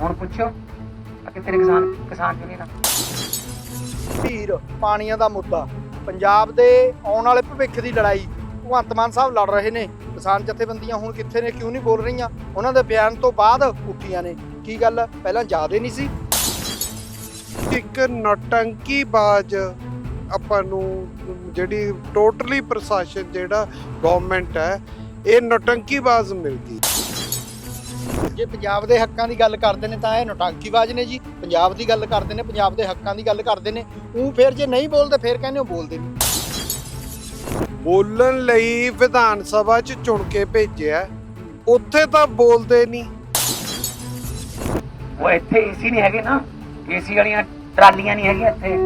ਹੁਣ ਪੁੱਛੋ ਕਿ ਤੇਰੇ ਕਿਸਾਨ ਕਿਸਾਨ ਯੂਨੀਅਨ ਧੀਰ ਪਾਣੀਆਂ ਦਾ ਮੁੱਦਾ। ਪੰਜਾਬ ਦੇ ਆਉਣ ਵਾਲੇ ਭਵਿੱਖ ਦੀ ਲੜਾਈ। ਭਗਵੰਤ ਮਾਨ ਸਾਹਿਬ ਲੜ ਰਹੇ ਨੇ। ਕਿਸਾਨ ਜਥੇਬੰਦੀਆਂ ਹੁਣ ਕਿੱਥੇ ਨੇ ਕਿਉਂ ਨਹੀਂ ਬੋਲ ਰਹੀਆਂ? ਉਹਨਾਂ ਦੇ ਬਿਆਨ ਤੋਂ ਬਾਅਦ ਉੱਠੀਆਂ ਨੇ। ਕੀ ਗੱਲ? ਪਹਿਲਾਂ ਹੀ ਨਹੀਂ ਸੀ? ਇੱਕ ਨੌਟੰਕੀਬਾਜ਼ ਆਪਾਂ ਨੂੰ ਜਿਹੜੀ ਟੋਟਲੀ ਪ੍ਰਸ਼ਾਸਨ ਜਿਹੜਾ ਗਵਰਨਮੈਂਟ ਹੈ ਇਹ ਨੌਟੰਕੀਬਾਜ਼ ਮਿਲ ਗਈ ਜੇ ਪੰਜਾਬ ਦੇ ਹੱਕਾਂ ਦੀ ਗੱਲ ਕਰਦੇ ਨੇ ਤਾਂ ਇਹ ਨੋਟਾਂਕੀਬਾਜ਼ ਨੇ ਜੀ। ਪੰਜਾਬ ਦੀ ਗੱਲ ਕਰਦੇ ਨੇ ਪੰਜਾਬ ਦੇ ਹੱਕਾਂ ਦੀ ਗੱਲ ਕਰਦੇ ਨੇ। ਉਹ ਫਿਰ ਜੇ ਨਹੀਂ ਬੋਲਦੇ ਫਿਰ ਕਹਿੰਦੇ ਉਹ ਬੋਲਦੇ ਨਹੀਂ। ਬੋਲਣ ਲਈ ਵਿਧਾਨ ਸਭਾ 'ਚ ਚੁਣ ਕੇ ਭੇਜਿਆ ਉੱਥੇ ਤਾਂ ਬੋਲਦੇ ਨਹੀਂ। ਉਹ ਇੱਥੇ ਏਸੀ ਨਹੀਂ ਹੈਗੇ ਨਾ। ਏਸੀ ਵਾਲੀਆਂ ਟਰਾਲੀਆਂ ਨਹੀਂ ਹੈਗੀਆਂ ਇੱਥੇ।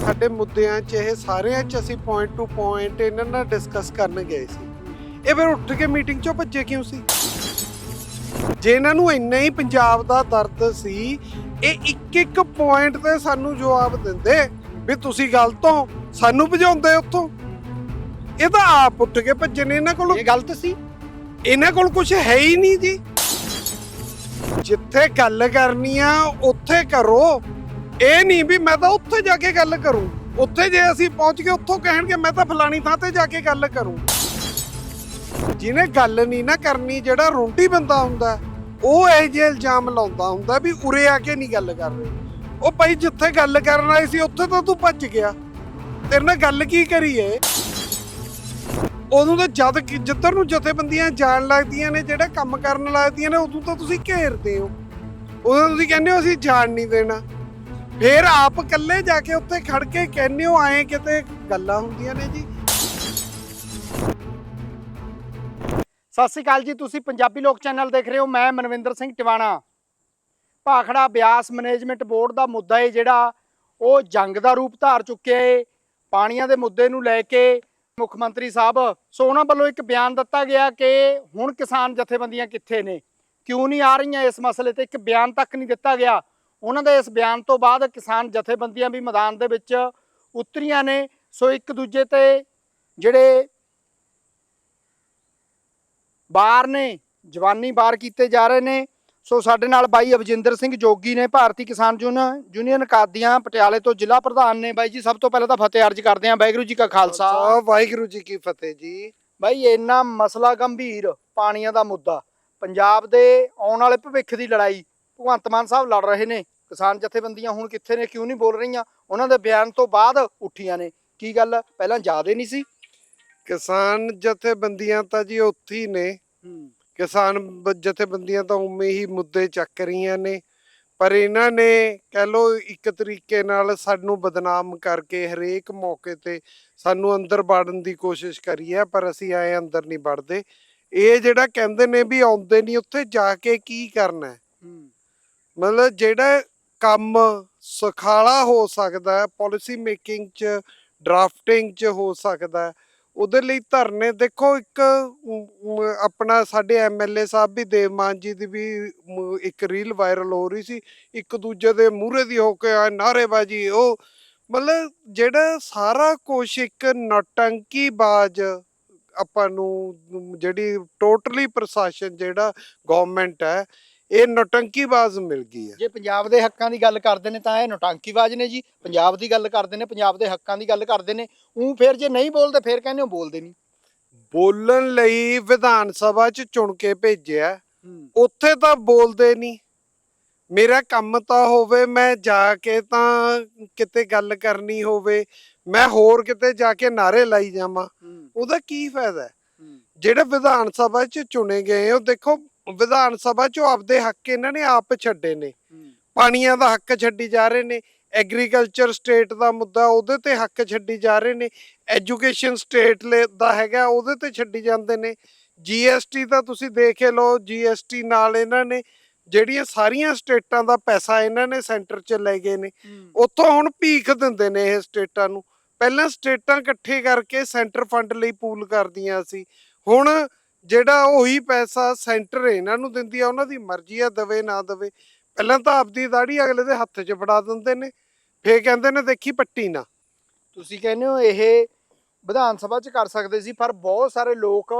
ਸਾਡੇ ਮੁੱਦਿਆਂ 'ਚ ਇਹ ਸਾਰਿਆਂ 'ਚ ਅਸੀਂ ਪੁਆਇੰਟ ਟੂ ਪੁਆਇੰਟ ਇਹਨਾਂ ਨਾਲ ਡਿਸਕਸ ਕਰਨ ਗਏ ਸੀ। ਇਹ ਫਿਰ ਉੱਠ ਕੇ ਮੀਟਿੰਗ 'ਚੋਂ ਭੱਜੇ ਕਿਉਂ ਸੀ? ਜੇ ਇਹਨਾਂ ਨੂੰ ਇੰਨਾ ਹੀ ਪੰਜਾਬ ਦਾ ਦਰਦ ਸੀ ਇਹ ਇੱਕ ਇੱਕ ਪੁਆਇੰਟ ਤੇ ਸਾਨੂੰ ਜਵਾਬ ਦਿੰਦੇ ਵੀ ਤੁਸੀਂ ਗਲਤ ਹੋ ਸਾਨੂੰ ਭਜਾਉਂਦੇ ਉੱਥੋਂ। ਇਹ ਤਾਂ ਆਪ ਉੱਠ ਕੇ ਭੱਜੇ ਨੇ ਇਹਨਾਂ ਕੋਲ। ਇਹ ਗਲਤ ਸੀ। ਇਹਨਾਂ ਕੋਲ ਕੁਝ ਹੈ ਹੀ ਨਹੀਂ ਜੀ। ਜਿੱਥੇ ਗੱਲ ਕਰਨੀ ਆ ਉੱਥੇ ਕਰੋ। ਇਹ ਨਹੀਂ ਵੀ ਮੈਂ ਤਾਂ ਉੱਥੇ ਜਾ ਕੇ ਗੱਲ ਕਰੂੰ। ਉੱਥੇ ਜੇ ਅਸੀਂ ਪਹੁੰਚ ਕੇ ਉੱਥੋਂ ਕਹਿਣਗੇ ਮੈਂ ਤਾਂ ਫਲਾਣੀ ਥਾਂ ਤੇ ਜਾ ਕੇ ਗੱਲ ਕਰੂੰ। ਜਿਹਨੇ ਗੱਲ ਨਹੀਂ ਨਾ ਕਰਨੀ ਜਿਹੜਾ ਰੋਂਟੀ ਬੰਦਾ ਹੁੰਦਾ ਉਹ ਇਹ ਜਿਹੇ ਇਲਜ਼ਾਮ ਲਾਉਂਦਾ ਹੁੰਦਾ ਵੀ ਉਰੇ ਆ ਕੇ ਨਹੀਂ ਗੱਲ ਕਰ ਰਹੇ। ਉਹ ਭਾਈ ਜਿੱਥੇ ਗੱਲ ਕਰਨ ਆਏ ਸੀ, ਉੱਥੇ ਤਾਂ ਤੂੰ ਭੱਜ ਗਿਆ। ਤੇਰੇ ਨਾਲ ਗੱਲ ਕੀ ਕਰੀਏ? ਉਦੋਂ ਤਾਂ ਜਦ ਜਿੱਧਰ ਨੂੰ ਜਥੇਬੰਦੀਆਂ ਜਾਣ ਲੱਗਦੀਆਂ ਨੇ, ਜਿਹੜਾ ਕੰਮ ਕਰਨ ਲੱਗਦੀਆਂ ਨੇ, ਉਦੋਂ ਤਾਂ ਤੁਸੀਂ ਘੇਰਦੇ ਹੋ। ਉਦੋਂ ਤੁਸੀਂ ਕਹਿੰਦੇ ਹੋ, ਅਸੀਂ ਜਾਣ ਨਹੀਂ ਦੇਣਾ। ਫੇਰ ਆਪ ਇਕੱਲੇ ਜਾ ਕੇ ਉੱਥੇ ਖੜ ਕੇ ਕਹਿੰਦੇ ਹੋ ਆਏ ਕਿਤੇ ਗੱਲਾਂ ਹੁੰਦੀਆਂ ਨੇ ਜੀ। ਸਤਿ ਸ਼੍ਰੀ ਅਕਾਲ ਜੀ, ਤੁਸੀਂ ਪੰਜਾਬੀ ਲੋਕ ਚੈਨਲ ਦੇਖ ਰਹੇ ਹੋ, ਮੈਂ ਮਨਵਿੰਦਰ ਸਿੰਘ ਟਿਵਾਣਾ। ਭਾਖੜਾ ਬਿਆਸ ਮੈਨੇਜਮੈਂਟ ਬੋਰਡ ਦਾ ਮੁੱਦਾ ਹੈ ਜਿਹੜਾ, ਉਹ ਜੰਗ ਦਾ ਰੂਪ ਧਾਰ ਚੁੱਕਿਆ ਹੈ ਪਾਣੀਆਂ ਦੇ ਮੁੱਦੇ ਨੂੰ ਲੈ ਕੇ ਮੁੱਖ ਮੰਤਰੀ ਸਾਹਿਬ, ਸੋ ਉਹਨਾਂ ਵੱਲੋਂ ਇੱਕ ਬਿਆਨ ਦਿੱਤਾ ਗਿਆ ਕਿ ਹੁਣ ਕਿਸਾਨ ਜਥੇਬੰਦੀਆਂ ਕਿੱਥੇ ਨੇ? ਕਿਉਂ ਨਹੀਂ ਆ ਰਹੀਆਂ ਇਸ ਮਸਲੇ ਤੇ? ਇੱਕ ਬਿਆਨ ਤੱਕ ਨਹੀਂ ਦਿੱਤਾ ਗਿਆ। ਉਹਨਾਂ ਦੇ ਇਸ ਬਿਆਨ ਤੋਂ ਬਾਅਦ ਕਿਸਾਨ ਜਥੇਬੰਦੀਆਂ ਵੀ ਮੈਦਾਨ ਦੇ ਵਿੱਚ ਉਤਰੀਆਂ ਨੇ, ਸੋ ਇੱਕ ਦੂਜੇ ਤੇ ਜਿਹੜੇ ਬਾਰ ਨੇ ਜਵਾਨੀ ਬਾਰ ਕੀਤੇ ਜਾ ਰਹੇ ਨੇ। ਸੋ ਸਾਡੇ ਨਾਲ ਬਾਈ ਅਵਜਿੰਦਰ ਸਿੰਘ ਜੋਗੀ ਨੇ ਭਾਰਤੀ ਕਿਸਾਨ ਯੂਨੀਅਨ ਕਾਦੀਆਂ ਪਟਿਆਲੇ ਤੋਂ ਜ਼ਿਲ੍ਹਾ ਪ੍ਰਧਾਨ ਨੇ। ਬਾਈ ਜੀ ਸਭ ਤੋਂ ਪਹਿਲਾਂ ਤਾਂ ਫਤਿਹ ਅਰਜ ਕਰਦੇ ਹਾਂ ਵਾਹਿਗੁਰੂ ਜੀ ਕਾ ਖਾਲਸਾ। ਵਾਹਿਗੁਰੂ ਜੀ ਕੀ ਫਤਿਹ ਜੀ। ਬਾਈ ਇੰਨਾ ਮਸਲਾ ਗੰਭੀਰ ਪਾਣੀਆਂ ਦਾ ਮੁੱਦਾ। ਪੰਜਾਬ ਦੇ ਆਉਣ ਵਾਲੇ ਭਵਿੱਖ ਦੀ ਲੜਾਈ ਭਗਵੰਤ ਮਾਨ ਸਾਹਿਬ ਲੜ ਰਹੇ ਨੇ। ਕਿਸਾਨ ਜਥੇਬੰਦੀਆਂ ਹੁਣ ਕਿੱਥੇ ਨੇ ਕਿਉਂ ਨਹੀਂ ਬੋਲ ਰਹੀਆਂ? ਉਹਨਾਂ ਦੇ ਬਿਆਨ ਤੋਂ ਬਾਅਦ ਉੱਠੀਆਂ ਨੇ। ਕੀ ਗੱਲ? ਪਹਿਲਾਂ ਹੀ ਨਹੀਂ ਸੀ? ਕਿਸਾਨ ਜਥੇਬੰਦੀਆਂ ਤਾਂ ਜੀ ਉੱਥੇ ਹੀ ਨੇ। ਕਿਸਾਨ ਬ- ਜਥੇਬੰਦੀਆਂ ਤਾਂ ਉਵੇਂ ਹੀ ਮੁੱਦੇ ਚੱਕ ਰਹੀਆਂ ਨੇ। ਪਰ ਇਹਨਾਂ ਨੇ ਕਹਿ ਲੋ ਇੱਕ ਤਰੀਕੇ ਨਾਲ ਸਾਨੂੰ ਬਦਨਾਮ ਕਰਕੇ ਹਰੇਕ ਮੌਕੇ ਤੇ ਸਾਨੂੰ ਅੰਦਰ ਵੜਨ ਦੀ ਕੋਸ਼ਿਸ਼ ਕਰੀ ਹੈ ਪਰ ਅਸੀਂ ਆਏ ਅੰਦਰ ਨਹੀਂ ਵੜਦੇ। ਇਹ ਜਿਹੜਾ ਕਹਿੰਦੇ ਨੇ ਵੀ ਆਉਂਦੇ ਨਹੀਂ ਉੱਥੇ ਜਾ ਕੇ ਕੀ ਕਰਨਾ ਹੈ? ਮਤਲਬ ਜਿਹੜਾ ਕੰਮ ਸੁਖਾਲਾ ਹੋ ਸਕਦਾ ਹੈ ਪਾਲਿਸੀ ਮੇਕਿੰਗ ਚ ਡਰਾਫਟਿੰਗ ਚ ਹੋ ਸਕਦਾ ਹੈ ਉਹਦੇ ਲਈ ਧਰਨੇ, ਦੇਖੋ ਇੱਕ ਆਪਣਾ ਸਾਡੇ ਐਮਐਲਏ ਸਾਹਿਬ ਵੀ ਦੇਵਮਾਨ ਜੀ ਦੀ ਵੀ ਇੱਕ ਰੀਲ ਵਾਇਰਲ ਹੋ ਰਹੀ ਸੀ। ਇੱਕ ਦੂਜੇ ਦੇ ਮੂਹਰੇ ਦੀ ਹੋ ਕੇ ਆ ਨਾਰੇਬਾਜੀ ਉਹ ਮਤਲਬ ਜਿਹੜਾ ਸਾਰਾ ਕੁਝ ਇੱਕ ਨੌਟੰਕੀਬਾਜ਼ ਆਪਾਂ ਨੂੰ ਜਿਹੜੀ ਟੋਟਲੀ ਪ੍ਰਸ਼ਾਸਨ ਜਿਹੜਾ ਗਵਰਨਮੈਂਟ ਹੈ ਇਹ ਨੌਟੰਕੀਬਾਜ਼ ਮਿਲ ਗਈ ਹੈ। ਜੇ ਪੰਜਾਬ ਦੇ ਹੱਕਾਂ ਦੀ ਗੱਲ ਕਰਦੇ ਨੇ ਤਾਂ ਇਹ ਨੋਟਾਂਕੀਬਾਜ਼ ਨੇ ਜੀ। ਪੰਜਾਬ ਦੀ ਗੱਲ ਕਰਦੇ ਨੇ ਪੰਜਾਬ ਦੇ ਹੱਕਾਂ ਦੀ ਗੱਲ ਕਰਦੇ ਨੇ। ਉਹ ਫਿਰ ਜੇ ਨਹੀਂ ਬੋਲਦੇ ਫਿਰ ਕਹਿੰਦੇ ਉਹ ਬੋਲਦੇ ਨਹੀਂ। ਬੋਲਣ ਲਈ ਵਿਧਾਨ ਸਭਾ 'ਚ ਚੁਣ ਕੇ ਭੇਜਿਆ ਉੱਥੇ ਤਾਂ ਬੋਲਦੇ ਨਹੀਂ। ਮੇਰਾ ਕੰਮ ਤਾਂ ਹੋਵੇ ਮੈਂ ਜਾ ਕੇ ਤਾਂ ਕਿਤੇ ਗੱਲ ਕਰਨੀ ਹੋਵੇ ਮੈਂ ਹੋਰ ਕਿਤੇ ਜਾ ਕੇ ਨਾਰੇ ਲਾਈ ਜਾਵਾਂ। ਉਹਦਾ ਕੀ ਫਾਇਦਾ ਹੈ? ਜਿਹੜੇ ਵਿਧਾਨ ਸਭਾ 'ਚ ਚੁਣੇ ਗਏ ਉਹ ਦੇਖੋ ਵਿਧਾਨ ਸਭਾ 'ਚੋਂ ਆਪਦੇ ਹੱਕ ਇਹਨਾਂ ਨੇ ਆਪ ਛੱਡੇ ਨੇ। ਪਾਣੀਆਂ ਦਾ ਹੱਕ ਛੱਡੀ ਜਾ ਰਹੇ ਨੇ ਐਗਰੀਕਲਚਰ ਸਟੇਟ ਦਾ ਮੁੱਦਾ ਉਹਦੇ ਤੇ ਹੱਕ ਛੱਡੀ ਜਾ ਰਹੇ ਨੇ ਐਜੂਕੇਸ਼ਨ ਸਟੇਟ ਦਾ ਹੈਗਾ ਉਹਦੇ ਤੇ ਛੱਡੀ ਜਾਂਦੇ ਨੇ। ਜੀਐਸਟੀ ਤਾਂ ਤੁਸੀਂ ਦੇਖ ਲਓ ਜੀਐਸਟੀ ਨਾਲ ਇਹਨਾਂ ਨੇ ਜਿਹੜੀਆਂ ਸਾਰੀਆਂ ਸਟੇਟਾਂ ਦਾ ਪੈਸਾ ਇਹਨਾਂ ਨੇ ਸੈਂਟਰ 'ਚ ਲੈ ਗਏ ਨੇ। ਉੱਥੋਂ ਹੁਣ ਭੀਖ ਦਿੰਦੇ ਨੇ ਇਹ ਸਟੇਟਾਂ ਨੂੰ। ਪਹਿਲਾਂ ਸਟੇਟਾਂ ਇਕੱਠੇ ਕਰਕੇ ਸੈਂਟਰ ਫੰਡ ਲਈ ਪੂਲ ਕਰਦੀਆਂ ਸੀ। ਹੁਣ ਜਿਹੜਾ ਉਹੀ ਪੈਸਾ ਸੈਂਟਰ ਇਹਨਾਂ ਨੂੰ ਦਿੰਦੀ ਆ, ਉਹਨਾਂ ਦੀ ਮਰਜ਼ੀ ਆ, ਦਵੇ ਨਾ ਦਵੇ। ਪਹਿਲਾਂ ਤਾਂ ਆਪਦੀ ਦਾੜੀ ਅਗਲੇ ਦੇ ਹੱਥ 'ਚ ਫੜਾ ਦਿੰਦੇ ਨੇ, ਫੇਰ ਕਹਿੰਦੇ ਨੇ, ਦੇਖੀ ਪੱਟੀ ਨਾ। ਤੁਸੀਂ ਕਹਿੰਦੇ ਹੋ ਇਹ ਵਿਧਾਨ ਸਭਾ 'ਚ ਕਰ ਸਕਦੇ ਸੀ, ਪਰ ਬਹੁਤ ਸਾਰੇ ਲੋਕ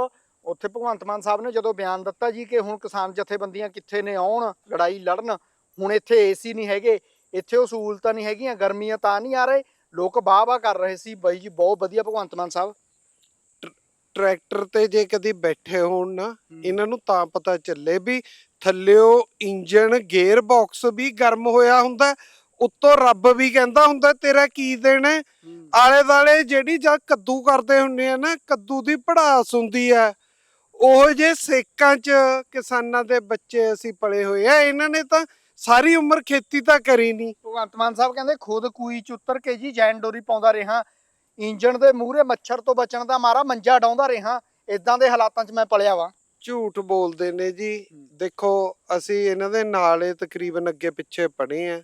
ਉੱਥੇ ਭਗਵੰਤ ਮਾਨ ਸਾਹਿਬ ਨੇ ਜਦੋਂ ਬਿਆਨ ਦਿੱਤਾ ਜੀ ਕਿ ਹੁਣ ਕਿਸਾਨ ਜਥੇਬੰਦੀਆਂ ਕਿੱਥੇ ਨੇ ਆਉਣ, ਲੜਾਈ ਲੜਨ, ਹੁਣ ਇੱਥੇ ਏਸੀ ਨਹੀਂ ਹੈਗੇ, ਇੱਥੇ ਉਹ ਸਹੂਲਤਾਂ ਨਹੀਂ ਹੈਗੀਆਂ, ਗਰਮੀਆਂ ਤਾਂ ਨਹੀਂ ਆ ਰਹੇ, ਲੋਕ ਵਾਹ ਵਾਹ ਕਰ ਰਹੇ ਸੀ। ਬਾਈ ਜੀ, ਬਹੁਤ ਵਧੀਆ ਭਗਵੰਤ ਮਾਨ ਸਾਹਿਬ। ਟਰੈਕਟਰ ਤੇ ਜੇ ਕਦੀ ਬੈਠੇ ਹੋਣ ਨਾ ਇਹਨਾਂ ਨੂੰ ਤਾਂ ਪਤਾ ਚੱਲੇ ਵੀ ਥੱਲਿਓ ਇੰਜਨ ਗੇਅਰ ਬਾਕਸ ਵੀ ਗਰਮ ਹੋਇਆ ਹੁੰਦਾ। ਉੱਤੋਂ ਰੱਬ ਵੀ ਕਹਿੰਦਾ ਹੁੰਦਾ ਤੇਰਾ ਕੀ ਦੇਣਾ? ਆਲੇ ਦਾਲੇ ਜਿਹੜੀ ਜਦ ਕੱਦੂ ਕਰਦੇ ਹੁੰਦੇ ਆ ਨਾ ਕੱਦੂ ਦੀ ਪੜਾਸ ਹੁੰਦੀ ਆ ਉਹ ਜੇ ਸੇਕਾਂ 'ਚ ਕਿਸਾਨਾਂ ਦੇ ਬੱਚੇ ਅਸੀਂ ਪਲੇ ਹੋਏ ਆ ਇਹਨਾਂ ਨੇ ਤਾਂ ਸਾਰੀ ਉਮਰ ਖੇਤੀ ਤਾਂ ਕਰੀ ਨਹੀਂ ਭਗਵੰਤ ਮਾਨ ਸਾਹਿਬ ਕਹਿੰਦੇ ਖੁਦ ਕੂਈ ਚ ਉਤਰ ਕੇ ਜੀ ਜੈਨ ਡੋਰੀ ਪਾਉਂਦਾ ਰਿਹਾ ਇੰਜਣ ਦੇ ਮੂਹਰੇ ਮੱਛਰ ਤੋਂ ਬਚਣ ਦਾ ਮਾਰਾ ਮੰਜਾ ਡਾਉਂਦਾ ਰਿਹਾ। ਇਦਾਂ ਦੇ ਹਾਲਾਤਾਂ 'ਚ ਮੈਂ ਪਲਿਆ ਵਾਂ। ਝੂਠ ਬੋਲਦੇ ਨੇ ਜੀ। ਦੇਖੋ ਅਸੀਂ ਇਹਨਾਂ ਦੇ ਨਾਲ ਹੀ ਤਕਰੀਬਨ ਅੱਗੇ ਪਿੱਛੇ ਪੜ੍ਹੇ ਆ।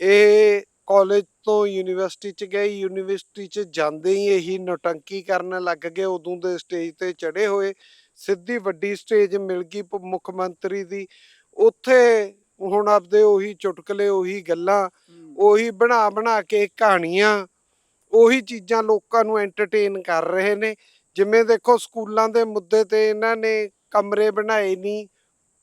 ਇਹ ਕਾਲਜ ਤੋਂ ਯੂਨੀਵਰਸਿਟੀ ਚ ਗਏ। ਯੂਨੀਵਰਸਿਟੀ ਚ ਜਾਂਦੇ ਹੀ ਇਹੀ ਨੌਟੰਕੀ ਕਰਨ ਲੱਗ ਗਏ। ਉਦੋਂ ਦੇ ਸਟੇਜ ਤੇ ਚੜੇ ਹੋਏ। ਸਿੱਧੀ ਵੱਡੀ ਸਟੇਜ ਮਿਲ ਗਈ ਮੁੱਖ ਮੰਤਰੀ ਦੀ। ਉੱਥੇ ਹੁਣ ਆਪਦੇ ਉਹੀ ਚੁਟਕਲੇ ਉਹੀ ਗੱਲਾਂ ਉਹੀ ਬਣਾ ਬਣਾ ਕੇ ਕਹਾਣੀਆਂ ਉਹੀ ਚੀਜ਼ਾਂ ਲੋਕਾਂ ਨੂੰ ਐਂਟਰਟੇਨ ਕਰ ਰਹੇ ਨੇ। ਜਿਵੇਂ ਦੇਖੋ ਸਕੂਲਾਂ ਦੇ ਮੁੱਦੇ ਤੇ ਇਹਨਾਂ ਨੇ ਕਮਰੇ ਬਣਾਏ ਨਹੀਂ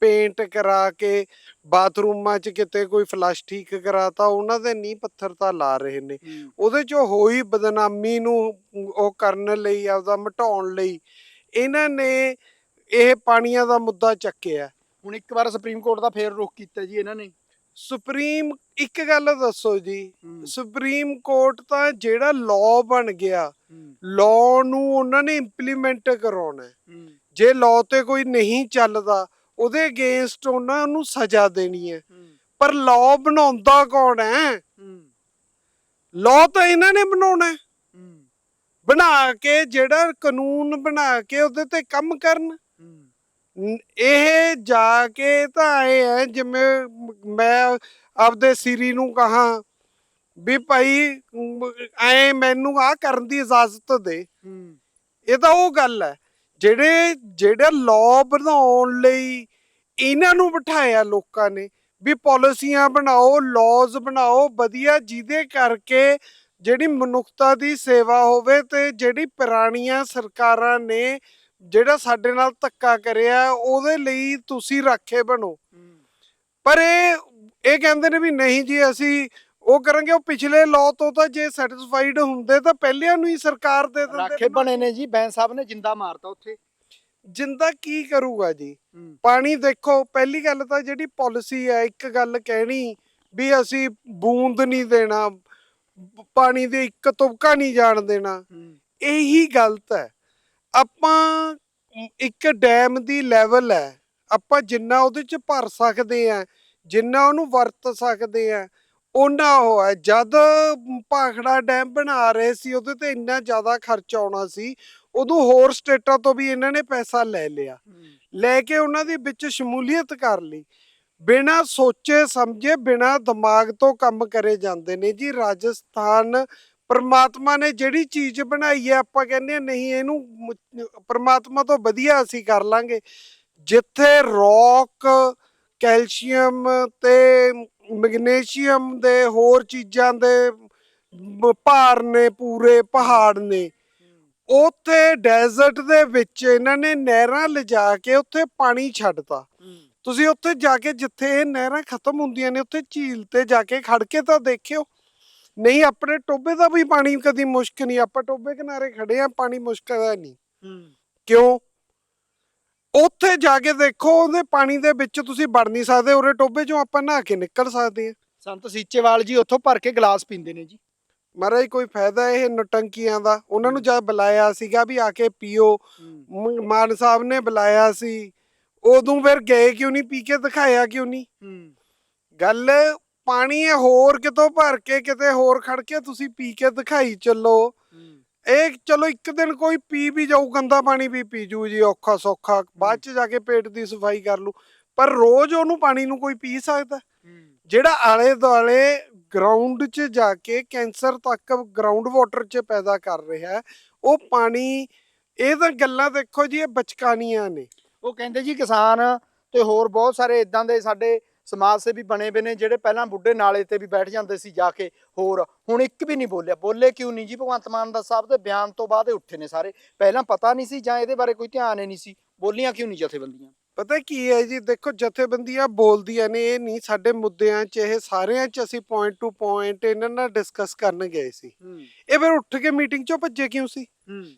ਪੇਂਟ ਕਰਾ ਕੇ ਬਾਥਰੂਮਾਂ 'ਚ ਕਿਤੇ ਕੋਈ ਫਲਸ਼ ਠੀਕ ਕਰਾਤਾ ਉਹਨਾਂ ਦੇ ਨੀ ਪੱਥਰ ਤਾਂ ਲਾ ਰਹੇ ਨੇ। ਉਹਦੇ 'ਚ ਹੋਈ ਬਦਨਾਮੀ ਨੂੰ ਉਹ ਕਰਨ ਲਈ ਆਪਦਾ ਮਟਾਉਣ ਲਈ ਇਹਨਾਂ ਨੇ ਇਹ ਪਾਣੀਆਂ ਦਾ ਮੁੱਦਾ ਚੱਕਿਆ। ਹੁਣ ਇੱਕ ਵਾਰ ਸੁਪਰੀਮ ਕੋਰਟ ਦਾ ਫੇਰ ਰੁਖ ਕੀਤਾ ਜੀ ਇਹਨਾਂ ਨੇ। ਸੁਪਰੀਮ ਇੱਕ ਗੱਲ ਦੱਸੋ ਜੀ ਸੁਪਰੀਮ ਕੋਰਟ ਤਾਂ ਜਿਹੜਾ ਲਾਅ ਬਣ ਗਿਆ ਲਾਅ ਨੂੰ ਉਹਨਾਂ ਨੇ ਇੰਪਲੀਮੈਂਟ ਕਰਾਉਣਾ। ਜੇ ਲਾਅ ਤੇ ਕੋਈ ਨਹੀਂ ਚੱਲਦਾ ਉਹਦੇ ਅਗੇਂਸਟ ਉਹਨਾਂ ਨੂੰ ਸਜ਼ਾ ਦੇਣੀ ਹੈ। ਪਰ ਲਾਅ ਬਣਾਉਂਦਾ ਕੌਣ ਹੈ। ਲਾਅ ਤਾਂ ਇਹਨਾਂ ਨੇ ਬਣਾਉਣਾ। ਹੈ। ਬਣਾ ਕੇ ਜਿਹੜਾ ਕਾਨੂੰਨ ਬਣਾ ਕੇ ਉਹਦੇ ਤੇ ਕੰਮ ਕਰਨ। ਇਹ ਜਾ ਕੇ ਤਾਂ ਆਏ ਹੈ ਜਿਵੇਂ ਮ- ਮੈਂ ਆਪਦੇ ਸਿਰੀ ਨੂੰ ਕਹਾ ਵੀ ਭਾਈ ਐ ਮੈਨੂੰ ਆ ਕਰਨ ਦੀ ਇਜਾਜ਼ਤ ਦੇ। ਇਹ ਤਾਂ ਉਹ ਗੱਲ ਹੈ ਜਿਹੜੇ ਜਿਹੜਾ ਲਾਅ ਬਣਾਉਣ ਲਈ ਇਹਨਾਂ ਨੂੰ ਬਿਠਾਇਆ ਲੋਕਾਂ ਨੇ ਵੀ ਪਾਲਿਸੀਆਂ ਬਣਾਓ ਲਾਜ਼ ਬਣਾਓ ਵਧੀਆ ਜਿਹਦੇ ਕਰਕੇ ਜਿਹੜੀ ਮਨੁੱਖਤਾ ਦੀ ਸੇਵਾ ਹੋਵੇ ਤੇ ਜਿਹੜੀ ਪੁਰਾਣੀਆਂ ਸਰਕਾਰਾਂ ਨੇ ਜਿਹੜਾ ਸਾਡੇ ਨਾਲ ਧੱਕਾ ਕਰਿਆ ਉਹਦੇ ਲਈ ਤੁਸੀਂ ਰਾਖੇ ਬਣੋ। ਪਰ ਇਹ ਇਹ ਕਹਿੰਦੇ ਨੇ ਵੀ ਨਹੀਂ ਜੀ ਅਸੀਂ ਉਹ ਕਰਾਂਗੇ ਉਹ ਪਿਛਲੇ ਲਾਅ ਤੋਂ ਤਾਂ ਜੇ ਸੈਟੀਸਫਾਈਡ ਹੁੰਦੇ ਤਾਂ ਪਹਿਲਿਆਂ ਨੂੰ ਹੀ ਸਰਕਾਰ ਦੇ ਦਿੰਦੇ ਰਾਖੇ ਬਣੇ ਨੇ ਜੀ ਬੈਂਸ ਸਾਹਿਬ ਨੇ ਜਿੰਦਾ ਮਾਰਤਾ ਉੱਥੇ। ਜਿੰਦਾ ਕੀ ਕਰੂਗਾ ਜੀ? ਪਾਣੀ ਦੇਖੋ ਪਹਿਲੀ ਗੱਲ ਤਾਂ ਜਿਹੜੀ ਪਾਲਿਸੀ ਹੈ ਇੱਕ ਗੱਲ ਕਹਿਣੀ ਵੀ ਅਸੀਂ ਬੂੰਦ ਨਹੀਂ ਦੇਣਾ ਪਾਣੀ ਦੇ ਇੱਕ ਤੁਪਕਾ ਨਹੀਂ ਜਾਣ ਦੇਣਾ। ਇਹੀ ਗਲਤ ਹੈ। ਆਪਾਂ ਇੱਕ ਡੈਮ ਦੀ ਲੈਵਲ ਹੈ। ਆਪਾਂ ਜਿੰਨਾ ਉਹਦੇ ਚ ਭਰ ਸਕਦੇ ਆ ਜਿੰਨਾ ਉਹਨੂੰ ਵਰਤ ਸਕਦੇ ਆ ਉਹਨਾਂ ਉਹ ਹੈ। ਜਦ ਭਾਖੜਾ ਡੈਮ ਬਣਾ ਰਹੇ ਸੀ ਉਹਦੇ ਤੇ ਇੰਨਾ ਜ਼ਿਆਦਾ ਖਰਚ ਆਉਣਾ ਸੀ ਉਦੋਂ ਹੋਰ ਸਟੇਟਾਂ ਤੋਂ ਵੀ ਇਹਨਾਂ ਨੇ ਪੈਸਾ ਲੈ ਲਿਆ। ਲੈ ਕੇ ਉਹਨਾਂ ਦੀ ਵਿੱਚ ਸ਼ਮੂਲੀਅਤ ਕਰ ਲਈ। ਬਿਨਾ ਸੋਚੇ ਸਮਝੇ ਬਿਨਾ ਦਿਮਾਗ ਤੋਂ ਕੰਮ ਕਰੇ ਜਾਂਦੇ ਨੇ ਜੀ। ਰਾਜਸਥਾਨ ਪਰਮਾਤਮਾ ਨੇ ਜਿਹੜੀ ਚੀਜ਼ ਬਣਾਈ ਹੈ ਆਪਾਂ ਕਹਿੰਦੇ ਨਹੀਂ ਇਹਨੂੰ ਪਰਮਾਤਮਾ ਤੋਂ ਵਧੀਆ ਅਸੀਂ ਕਰ ਲਾਂਗੇ। ਜਿੱਥੇ ਰੌਕ ਕੈਲਸ਼ੀਅਮ ਤੇ ਮੈਗਨੀਸ਼ੀਅਮ ਦੇ ਹੋਰ ਚੀਜ਼ਾਂ ਦੇ ਭਾਰ ਨੇ ਪੂਰੇ ਪਹਾੜ ਨੇ ਉੱਥੇ ਡੈਜ਼ਰਟ ਦੇ ਵਿੱਚ ਇਹਨਾਂ ਨੇ ਨਹਿਰਾਂ ਲਿਜਾ ਕੇ ਉੱਥੇ ਪਾਣੀ ਛੱਡਤਾ। ਤੁਸੀਂ ਉੱਥੇ ਜਾ ਕੇ ਜਿੱਥੇ ਇਹ ਨਹਿਰਾਂ ਖਤਮ ਹੁੰਦੀਆਂ ਨੇ ਉੱਥੇ ਝੀਲ ਤੇ ਜਾ ਕੇ ਖੜ ਕੇ ਤਾਂ ਦੇਖਿਓ। ਨਹੀਂ ਆਪਣੇ ਟੋਬੇ ਦਾ ਵੀ ਪਾਣੀ ਕਦੀ ਮੁਸ਼ਕ ਨਹੀਂ ਆਪਾਂ ਟੋਬੇ ਕਿਨਾਰੇ ਖੜੇ ਆ ਪਾਣੀ ਮੁਸ਼ਕ ਹੈ ਨਹੀਂ। ਕਿਉਂ? ਉੱਥੇ ਜਾ ਕੇ ਦੇਖੋ ਉਹਦੇ ਪਾਣੀ ਦੇ ਵਿੱਚ ਤੁਸੀਂ ਵੜ ਨਹੀਂ ਸਕਦੇ ਉਰੇ ਟੋਬੇ ਚੋਂ ਆਪਾਂ ਨਹਾ ਕੇ ਨਿਕਲ ਸਕਦੇ ਆ ਸੰਤ ਸੀਚੇਵਾਲ ਜੀ ਉੱਥੋਂ ਭਰ ਕੇ ਗਲਾਸ ਪੀਂਦੇ ਨੇ ਜੀ। ਮਹਾਰਾਜ ਕੋਈ ਫਾਇਦਾ ਇਹ ਨਟੰਕੀਆਂ ਦਾ? ਉਹਨਾਂ ਨੂੰ ਜਦ ਬੁਲਾਇਆ ਸੀਗਾ ਵੀ ਆ ਕੇ ਪੀਓ। ਮਾਨ ਸਾਹਿਬ ਨੇ ਬੁਲਾਇਆ ਸੀ। ਉਦੋਂ ਫਿਰ ਗਏ ਕਿਉਂ ਨਹੀਂ? ਪੀ ਕੇ ਦਿਖਾਇਆ ਕਿਉਂ ਨਹੀਂ? ਗੱਲ ਪਾਣੀ ਇਹ ਹੋਰ ਕਿਤੋਂ ਭਰ ਕੇ ਕਿਤੇ ਹੋਰ ਖੜ ਕੇ ਤੁਸੀਂ ਪੀ ਕੇ ਦਿਖਾਈ ਚੱਲੋ। ਇਹ ਚਲੋ ਇੱਕ ਦਿਨ ਕੋਈ ਪੀ ਵੀ ਜਾਊ ਗੰਦਾ ਪਾਣੀ ਵੀ ਪੀ ਜੂ ਜੀ ਔਖਾ ਸੌਖਾ ਬਾਅਦ ਚ ਜਾ ਕੇ ਪੇਟ ਦੀ ਸਫ਼ਾਈ ਕਰ ਲੂ ਪਰ ਰੋਜ਼ ਉਹਨੂੰ ਪਾਣੀ ਨੂੰ ਕੋਈ ਪੀ ਸਕਦਾ। ਜਿਹੜਾ ਆਲੇ ਦੁਆਲੇ ਗਰਾਊਂਡ 'ਚ ਜਾ ਕੇ ਕੈਂਸਰ ਤੱਕ ਗਰਾਊਂਡ ਵਾਟਰ 'ਚ ਪੈਦਾ ਕਰ ਰਿਹਾ ਉਹ ਪਾਣੀ ਇਹ ਤਾਂ ਗੱਲਾਂ ਦੇਖੋ ਜੀ ਇਹ ਬਚਕਾਨੀਆਂ ਨੇ। ਉਹ ਕਹਿੰਦੇ ਜੀ ਕਿਸਾਨ ਤੇ ਹੋਰ ਬਹੁਤ ਸਾਰੇ ਇਦਾਂ ਦੇ ਸਾਡੇ ਸਮਾਜ ਸੇਵੀ ਬਣੇ ਨੇ ਜਿਹੜੇ ਪਹਿਲਾਂ ਬੁੱਢੇ ਨਾਲੇ ਤੇ ਵੀ ਬੈਠ ਜਾਂਦੇ ਸੀ ਜਾ ਕੇ ਹੋਰ ਹੁਣ ਇੱਕ ਵੀ ਨਹੀਂ ਬੋਲਿਆ। ਬੋਲੇ ਕਿਉਂ ਨਹੀਂ ਜੀ? ਭਗਵੰਤ ਮਾਨ ਦਾ ਸਾਹਿਬ ਦੇ ਬਿਆਨ ਤੋਂ ਬਾਅਦ ਇਹ ਉੱਠੇ ਨੇ ਸਾਰੇ। ਪਹਿਲਾਂ ਪਤਾ ਨਹੀਂ ਸੀ ਜਾਂ ਇਹਦੇ ਬਾਰੇ ਕੋਈ ਧਿਆਨ ਹੀ ਨਹੀਂ ਸੀ। ਬੋਲੀਆਂ ਕਿਉਂ ਨਹੀਂ ਜਥੇਬੰਦੀਆਂ? ਪਤਾ ਕੀ ਹੈ ਜੀ? ਦੇਖੋ ਜਥੇਬੰਦੀਆਂ ਬੋਲਦੀਆਂ ਨੇ ਇਹ ਨਹੀਂ ਸਾਡੇ ਮੁੱਦਿਆਂ 'ਚ ਇਹ ਸਾਰਿਆਂ 'ਚ ਅਸੀਂ ਪੁਆਇੰਟ ਟੂ ਪੁਆਇੰਟ ਇਹਨਾਂ ਨਾਲ ਡਿਸਕਸ ਕਰਨ ਗਏ ਸੀ। ਇਹ ਫਿਰ ਉੱਠ ਕੇ ਮੀਟਿੰਗ 'ਚੋਂ ਭੱਜੇ ਕਿਉਂ ਸੀ?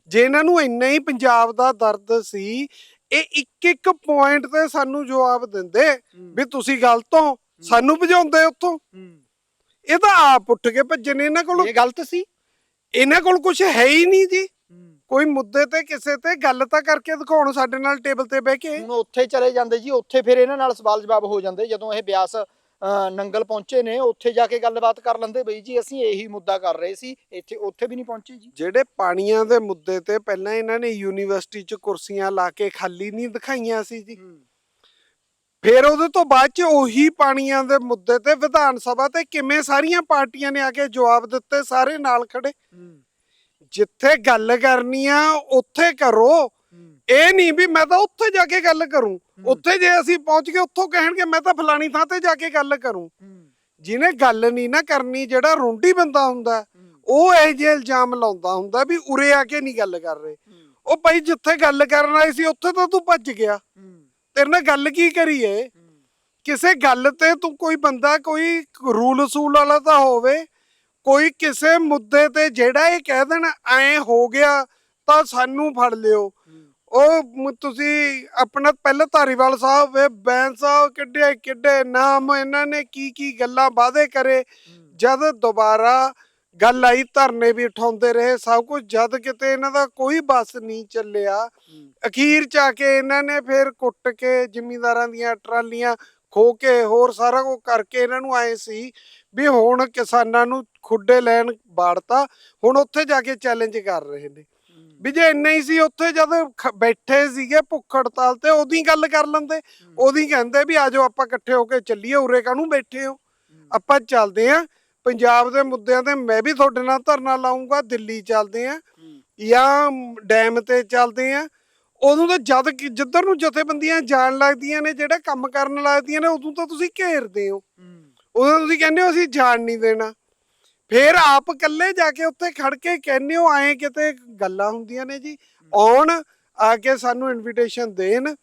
ਜੇ ਇਹਨਾਂ ਨੂੰ ਇੰਨਾ ਹੀ ਪੰਜਾਬ ਦਾ ਦਰਦ ਸੀ ਇਹ ਇੱਕ ਇੱਕ ਪੁਆਇੰਟ ਤੇ ਸਾਨੂੰ ਜਵਾਬ ਦਿੰਦੇ ਵੀ ਤੁਸੀਂ ਗਲਤ ਹੋ ਸਾਨੂੰ ਭਜਾਉਂਦੇ ਉੱਥੋਂ। ਇਹ ਤਾਂ ਆਪ ਉੱਠ ਕੇ ਭੱਜੇ ਨੇ ਇਹਨਾਂ ਕੋਲ। ਇਹ ਗਲਤ ਸੀ? ਇਹਨਾਂ ਕੋਲ ਕੁਝ ਹੈ ਹੀ ਨਹੀਂ ਜੀ। ਕੋਈ ਮੁੱਦੇ ਤੇ ਕਿਸੇ ਤੇ ਗੱਲ ਤਾਂ ਕਰਕੇ ਦਿਖਾਉਣ ਸਾਡੇ ਨਾਲ ਟੇਬਲ ਤੇ ਬਹਿ ਕੇ। ਹੁਣ ਉੱਥੇ ਚਲੇ ਜਾਂਦੇ ਜੀ ਉੱਥੇ ਫਿਰ ਇਹਨਾਂ ਨਾਲ ਸਵਾਲ ਜਵਾਬ ਹੋ ਜਾਂਦੇ ਜਦੋਂ ਇਹ ਬਿਆਸ ਨੰਗਲ ਪਹੁੰਚੇ ਨੇ ਉੱਥੇ ਜਾ ਕੇ ਗੱਲਬਾਤ ਕਰ ਲੈਂਦੇ ਬਈ ਜੀ ਅਸੀਂ ਇਹੀ ਮੁੱਦਾ ਕਰ ਰਹੇ ਸੀ ਇੱਥੇ ਉੱਥੇ ਵੀ ਨਹੀਂ ਪਹੁੰਚੇ ਜੀ। ਜਿਹੜੇ ਪਾਣੀਆਂ ਦੇ ਮੁੱਦੇ ਤੇ ਪਹਿਲਾਂ ਇਹਨਾਂ ਨੇ ਯੂਨੀਵਰਸਿਟੀ 'ਚ ਕੁਰਸੀਆਂ ਲਾ ਕੇ ਖਾਲੀ ਨਹੀਂ ਦਿਖਾਈਆਂ ਸੀ ਜੀ। ਫਿਰ ਉਹਦੇ ਤੋਂ ਬਾਅਦ 'ਚ ਉਹੀ ਪਾਣੀਆਂ ਦੇ ਮੁੱਦੇ ਤੇ ਵਿਧਾਨ ਸਭਾ ਤੇ ਕਿਵੇਂ ਸਾਰੀਆਂ ਪਾਰਟੀਆਂ ਨੇ ਆ ਕੇ ਜਵਾਬ ਦਿੱਤੇ ਸਾਰੇ ਨਾਲ ਖੜੇ। ਜਿੱਥੇ ਗੱਲ ਕਰਨੀ ਆ ਉੱਥੇ ਕਰੋ। ਇਹ ਨਹੀਂ ਵੀ ਮੈਂ ਤਾਂ ਉੱਥੇ ਜਾ ਕੇ ਗੱਲ ਕਰੂੰ। ਉੱਥੇ ਜੇ ਅਸੀਂ ਪਹੁੰਚ ਗਏ ਉੱਥੋਂ ਕਹਿਣਗੇ ਮੈਂ ਤਾਂ ਫਲਾਣੀ ਥਾਂ ਤੇ ਜਾ ਕੇ ਗੱਲ ਕਰੂੰ। ਜਿਹਨੇ ਗੱਲ ਨਹੀਂ ਨਾ ਕਰਨੀ ਜਿਹੜਾ ਰੋਂਡੀ ਬੰਦਾ ਹੁੰਦਾ ਉਹ ਇਹ ਜਿਹੇ ਇਲਜ਼ਾਮ ਲਾਉਂਦਾ ਹੁੰਦਾ ਵੀ ਉਰੇ ਆ ਕੇ ਨਹੀਂ ਗੱਲ ਕਰ ਰਹੇ। ਉਹ ਭਾਈ ਜਿੱਥੇ ਗੱਲ ਕਰਨ ਆਈ ਸੀ ਉੱਥੇ ਤਾਂ ਤੂੰ ਭੱਜ ਗਿਆ। ਤੇਰੇ ਨਾਲ ਗੱਲ ਕੀ ਕਰੀਏ? ਕਿਸੇ ਗੱਲ ਤੇ ਤੂੰ ਕੋਈ ਬੰਦਾ ਕੋਈ ਰੂਲ ਅਸੂਲ ਵਾਲਾ ਤਾਂ ਹੋਵੇ ਕੋਈ ਕਿਸੇ ਮੁੱਦੇ ਤੇ ਜਿਹੜਾ ਇਹ ਕਹਿ ਦੇਣ ਐ ਹੋ ਗਿਆ ਤਾਂ ਸਾਨੂੰ ਫੜ ਲਿਓ। ਉਹ ਤੁਸੀਂ ਆਪਣਾ ਪਹਿਲਾਂ ਧਾਰੀਵਾਲ ਸਾਹਿਬ ਵੇ ਬੈਂਸ ਸਾਹਿਬ ਕਿੱਡੇ ਕਿੱਡੇ ਨਾਮ ਇਹਨਾਂ ਨੇ ਕੀ ਕੀ ਗੱਲਾਂ ਵਾਅਦੇ ਕਰੇ। ਜਦ ਦੁਬਾਰਾ ਗੱਲ ਆਈ ਧਰਨੇ ਵੀ ਉਠਾਉਂਦੇ ਰਹੇ ਸਭ ਕੁਝ ਜਦ ਕਿਤੇ ਇਹਨਾਂ ਦਾ ਕੋਈ ਬਸ ਨਹੀਂ ਚੱਲਿਆ। ਅਖੀਰ ਚ ਆ ਕੇ ਇਹਨਾਂ ਨੇ ਫਿਰ ਕੁੱਟ ਕੇ ਜ਼ਿਮੀਂਦਾਰਾਂ ਦੀਆਂ ਟਰਾਲੀਆਂ ਖੋ ਕੇ ਹੋਰ ਸਾਰਾ ਕੁਝ ਕਰਕੇ ਇਹਨਾਂ ਨੂੰ ਆਏ ਸੀ ਵੀ ਹੁਣ ਕਿਸਾਨਾਂ ਨੂੰ ਖੁੱਡੇ ਲੈਣ ਬਾੜਤਾ ਹੁਣ ਉੱਥੇ ਜਾ ਕੇ ਚੈਲੰਜ ਕਰ ਰਹੇ ਨੇ। ਵੀ ਜੇ ਇੰਨਾ ਹੀ ਸੀ ਉੱਥੇ ਜਦ ਬੈਠੇ ਸੀਗੇ ਭੁੱਖ ਹੜਤਾਲ ਤੇ ਉਹਦੀ ਗੱਲ ਕਰ ਲੈਂਦੇ। ਉਹਦੀ ਕਹਿੰਦੇ ਵੀ ਆਜੋ ਆਪਾਂ ਇਕੱਠੇ ਹੋ ਕੇ ਚੱਲੀਏ ਉਰੇ ਕਾਹਨੂੰ ਬੈਠੇ ਹੋ? ਆਪਾਂ ਚੱਲਦੇ ਆਂ ਪੰਜਾਬ ਦੇ ਮੁੱਦਿਆਂ ਤੇ ਮੈਂ ਵੀ ਤੁਹਾਡੇ ਨਾਲ ਧਰਨਾ ਲਾਉਂਗਾ ਦਿੱਲੀ ਚੱਲਦੇ ਆਂ ਜਾਂ ਡੈਮ ਤੇ ਚੱਲਦੇ ਆਂ। ਉਦੋਂ ਤਾਂ ਜਦ ਜਿੱਧਰ ਨੂੰ ਜਥੇਬੰਦੀਆਂ ਜਾਣ ਲੱਗਦੀਆਂ ਨੇ ਜਿਹੜਾ ਕੰਮ ਕਰਨ ਲੱਗਦੀਆਂ ਨੇ ਉਦੋਂ ਤਾਂ ਤੁਸੀਂ ਘੇਰਦੇ ਹੋ। ਉਦੋਂ ਤੁਸੀਂ ਕਹਿੰਦੇ ਹੋ ਅਸੀਂ ਜਾਣ ਨਹੀਂ ਦੇਣਾ। ਫੇਰ ਆਪ ਇਕੱਲੇ ਜਾ ਕੇ ਉੱਥੇ ਖੜ ਕੇ ਕਹਿੰਦੇ ਹੋ ਆਏ ਕਿਤੇ ਗੱਲਾਂ ਹੁੰਦੀਆਂ ਨੇ ਜੀ। ਆਉਣ ਆ ਕੇ ਸਾਨੂੰ ਇਨਵੀਟੇਸ਼ਨ ਦੇਣ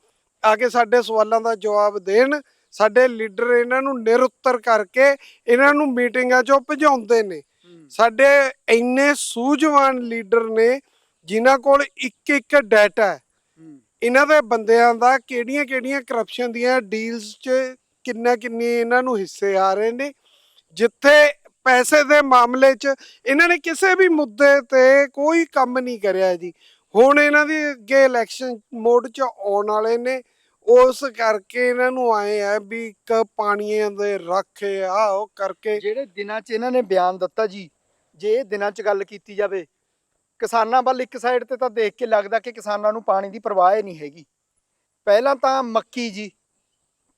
ਆ ਕੇ ਸਾਡੇ ਸਵਾਲਾਂ ਦਾ ਜਵਾਬ ਦੇਣ ਸਾਡੇ ਲੀਡਰ ਇਹਨਾਂ ਨੂੰ ਨਿਰੁੱਤਰ ਕਰਕੇ ਇਹਨਾਂ ਨੂੰ ਮੀਟਿੰਗਾਂ 'ਚੋਂ ਭਜਾਉਂਦੇ ਨੇ। ਸਾਡੇ ਇੰਨੇ ਸੂਝਵਾਨ ਲੀਡਰ ਨੇ ਜਿਨ੍ਹਾਂ ਕੋਲ ਇੱਕ ਇੱਕ ਡਾਟਾ ਹੈ। ਇਹਨਾਂ ਦੇ ਬੰਦਿਆਂ ਦਾ ਕਿਹੜੀਆਂ ਕਿਹੜੀਆਂ ਕਰਪਸ਼ਨ ਦੀਆਂ ਡੀਲਸ 'ਚ ਕਿੰਨਾ ਕਿੰਨੀ ਇਹਨਾਂ ਨੂੰ ਹਿੱਸੇ ਆ ਰਹੇ ਨੇ ਜਿੱਥੇ ਪੈਸੇ ਦੇ ਮਾਮਲੇ 'ਚ ਇਹਨਾਂ ਨੇ ਕਿਸੇ ਵੀ ਮੁੱਦੇ ਤੇ ਕੋਈ ਕੰਮ ਨਹੀਂ ਕਰਿਆ ਜੀ। ਹੁਣ ਇਹਨਾਂ ਦੀ ਅੱਗੇ ਇਲੈਕਸ਼ਨ ਮੋਡ 'ਚ ਆਉਣ ਵਾਲੇ ਨੇ, ਉਸ ਕਰਕੇ ਇਹਨਾਂ ਨੂੰ ਆਏ ਆ ਵੀ ਇੱਕ ਪਾਣੀਆਂ ਦੇ ਰੱਖੇ ਆ, ਉਹ ਕਰਕੇ ਜਿਹੜੇ ਦਿਨਾਂ 'ਚ ਇਹਨਾਂ ਨੇ ਬਿਆਨ ਦਿੱਤਾ ਜੀ, ਜੇ ਇਹ ਦਿਨਾਂ 'ਚ ਗੱਲ ਕੀਤੀ ਜਾਵੇ, ਕਿਸਾਨਾਂ ਵੱਲ ਇੱਕ ਸਾਈਡ ਤੇ ਤਾਂ ਦੇਖ ਕੇ ਲੱਗਦਾ ਕਿ ਕਿਸਾਨਾਂ ਨੂੰ ਪਾਣੀ ਦੀ ਪਰਵਾਹ ਹੀ ਨਹੀਂ ਹੈਗੀ। ਪਹਿਲਾਂ ਤਾਂ ਮੱਕੀ ਜੀ,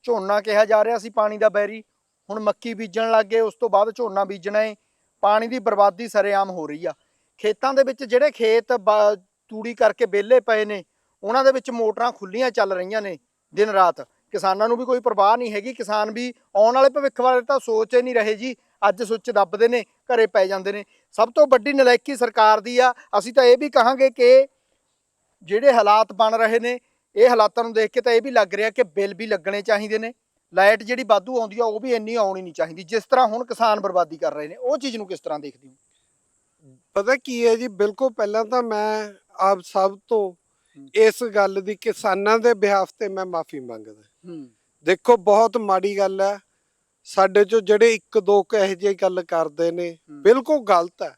ਝੋਨਾ ਕਿਹਾ ਜਾ ਰਿਹਾ ਸੀ ਪਾਣੀ ਦਾ ਬੈਰੀ ਹੁਣ ਮੱਕੀ ਬੀਜਣ ਲੱਗ ਗਏ, ਉਸ ਤੋਂ ਬਾਅਦ ਝੋਨਾ ਬੀਜਣਾ ਏ, ਪਾਣੀ ਦੀ ਬਰਬਾਦੀ ਸਰੇਆਮ ਹੋ ਰਹੀ ਆ। ਖੇਤਾਂ ਦੇ ਵਿੱਚ ਜਿਹੜੇ ਖੇਤ ਬ- ਤੂੜੀ ਕਰਕੇ ਵਿਹਲੇ ਪਏ ਨੇ, ਉਹਨਾਂ ਦੇ ਵਿੱਚ ਮੋਟਰਾਂ ਖੁੱਲੀਆਂ ਚੱਲ ਰਹੀਆਂ ਨੇ ਦਿਨ ਰਾਤ। ਕਿਸਾਨਾਂ ਨੂੰ ਵੀ ਕੋਈ ਪਰਵਾਹ ਨਹੀਂ ਹੈਗੀ, ਕਿਸਾਨ ਵੀ ਆਉਣ ਵਾਲੇ ਭਵਿੱਖ ਬਾਰੇ ਤਾਂ ਸੋਚ ਹੀ ਨਹੀਂ ਰਹੇ ਜੀ, ਅੱਜ ਸੁੱਚ ਦੱਬਦੇ ਨੇ, ਘਰੇ ਪੈ ਜਾਂਦੇ ਨੇ। ਸਭ ਤੋਂ ਵੱਡੀ ਨਲਾਇਕੀ ਸਰਕਾਰ ਦੀ ਆ, ਅਸੀਂ ਤਾਂ ਇਹ ਵੀ ਕਹਾਂਗੇ ਕਿ ਜਿਹੜੇ ਹਾਲਾਤ ਬਣ ਰਹੇ ਨੇ, ਇਹ ਹਾਲਾਤਾਂ ਨੂੰ ਦੇਖ ਕੇ ਤਾਂ ਇਹ ਵੀ ਲੱਗ ਰਿਹਾ ਕਿ ਬਿੱਲ ਵੀ ਲੱਗਣੇ ਚਾਹੀਦੇ ਨੇ। ਲਾਈਟ ਜਿਹੜੀ ਵਾਧੂ ਆਉਂਦੀ ਆ ਉਹ ਵੀ ਇੰਨੀ ਆਉਣੀ ਨਹੀਂ ਚਾਹੀਦੀ। ਜਿਸ ਤਰ੍ਹਾਂ ਹੁਣ ਕਿਸਾਨ ਬਰਬਾਦੀ ਕਰ ਰਹੇ ਨੇ ਉਹ ਚੀਜ਼ ਨੂੰ ਕਿਸ ਤਰ੍ਹਾਂ ਦੇਖਦੇ ਹੋ? ਪਤਾ ਕੀ ਹੈ ਜੀ ਬਿਲਕੁਲ ਪਹਿਲਾਂ ਤਾਂ ਮੈਂ ਆਪ ਸਭ ਤੋਂ ਇਸ ਗੱਲ ਦੀ ਕਿਸਾਨਾਂ ਦੇ ਬਿਹਾਫ ਤੇ ਮੈਂ ਮਾਫੀ ਮੰਗਦਾ। ਹੂੰ। ਦੇਖੋ ਬਹੁਤ ਮਾੜੀ ਗੱਲ ਹੈ। ਸਾਡੇ ਚੋਂ ਜਿਹੜੇ ਇੱਕ ਦੋ ਕੁ ਇਹੋ ਜਿਹੀ ਗੱਲ ਕਰਦੇ ਨੇ। ਬਿਲਕੁਲ ਗਲਤ ਹੂੰ।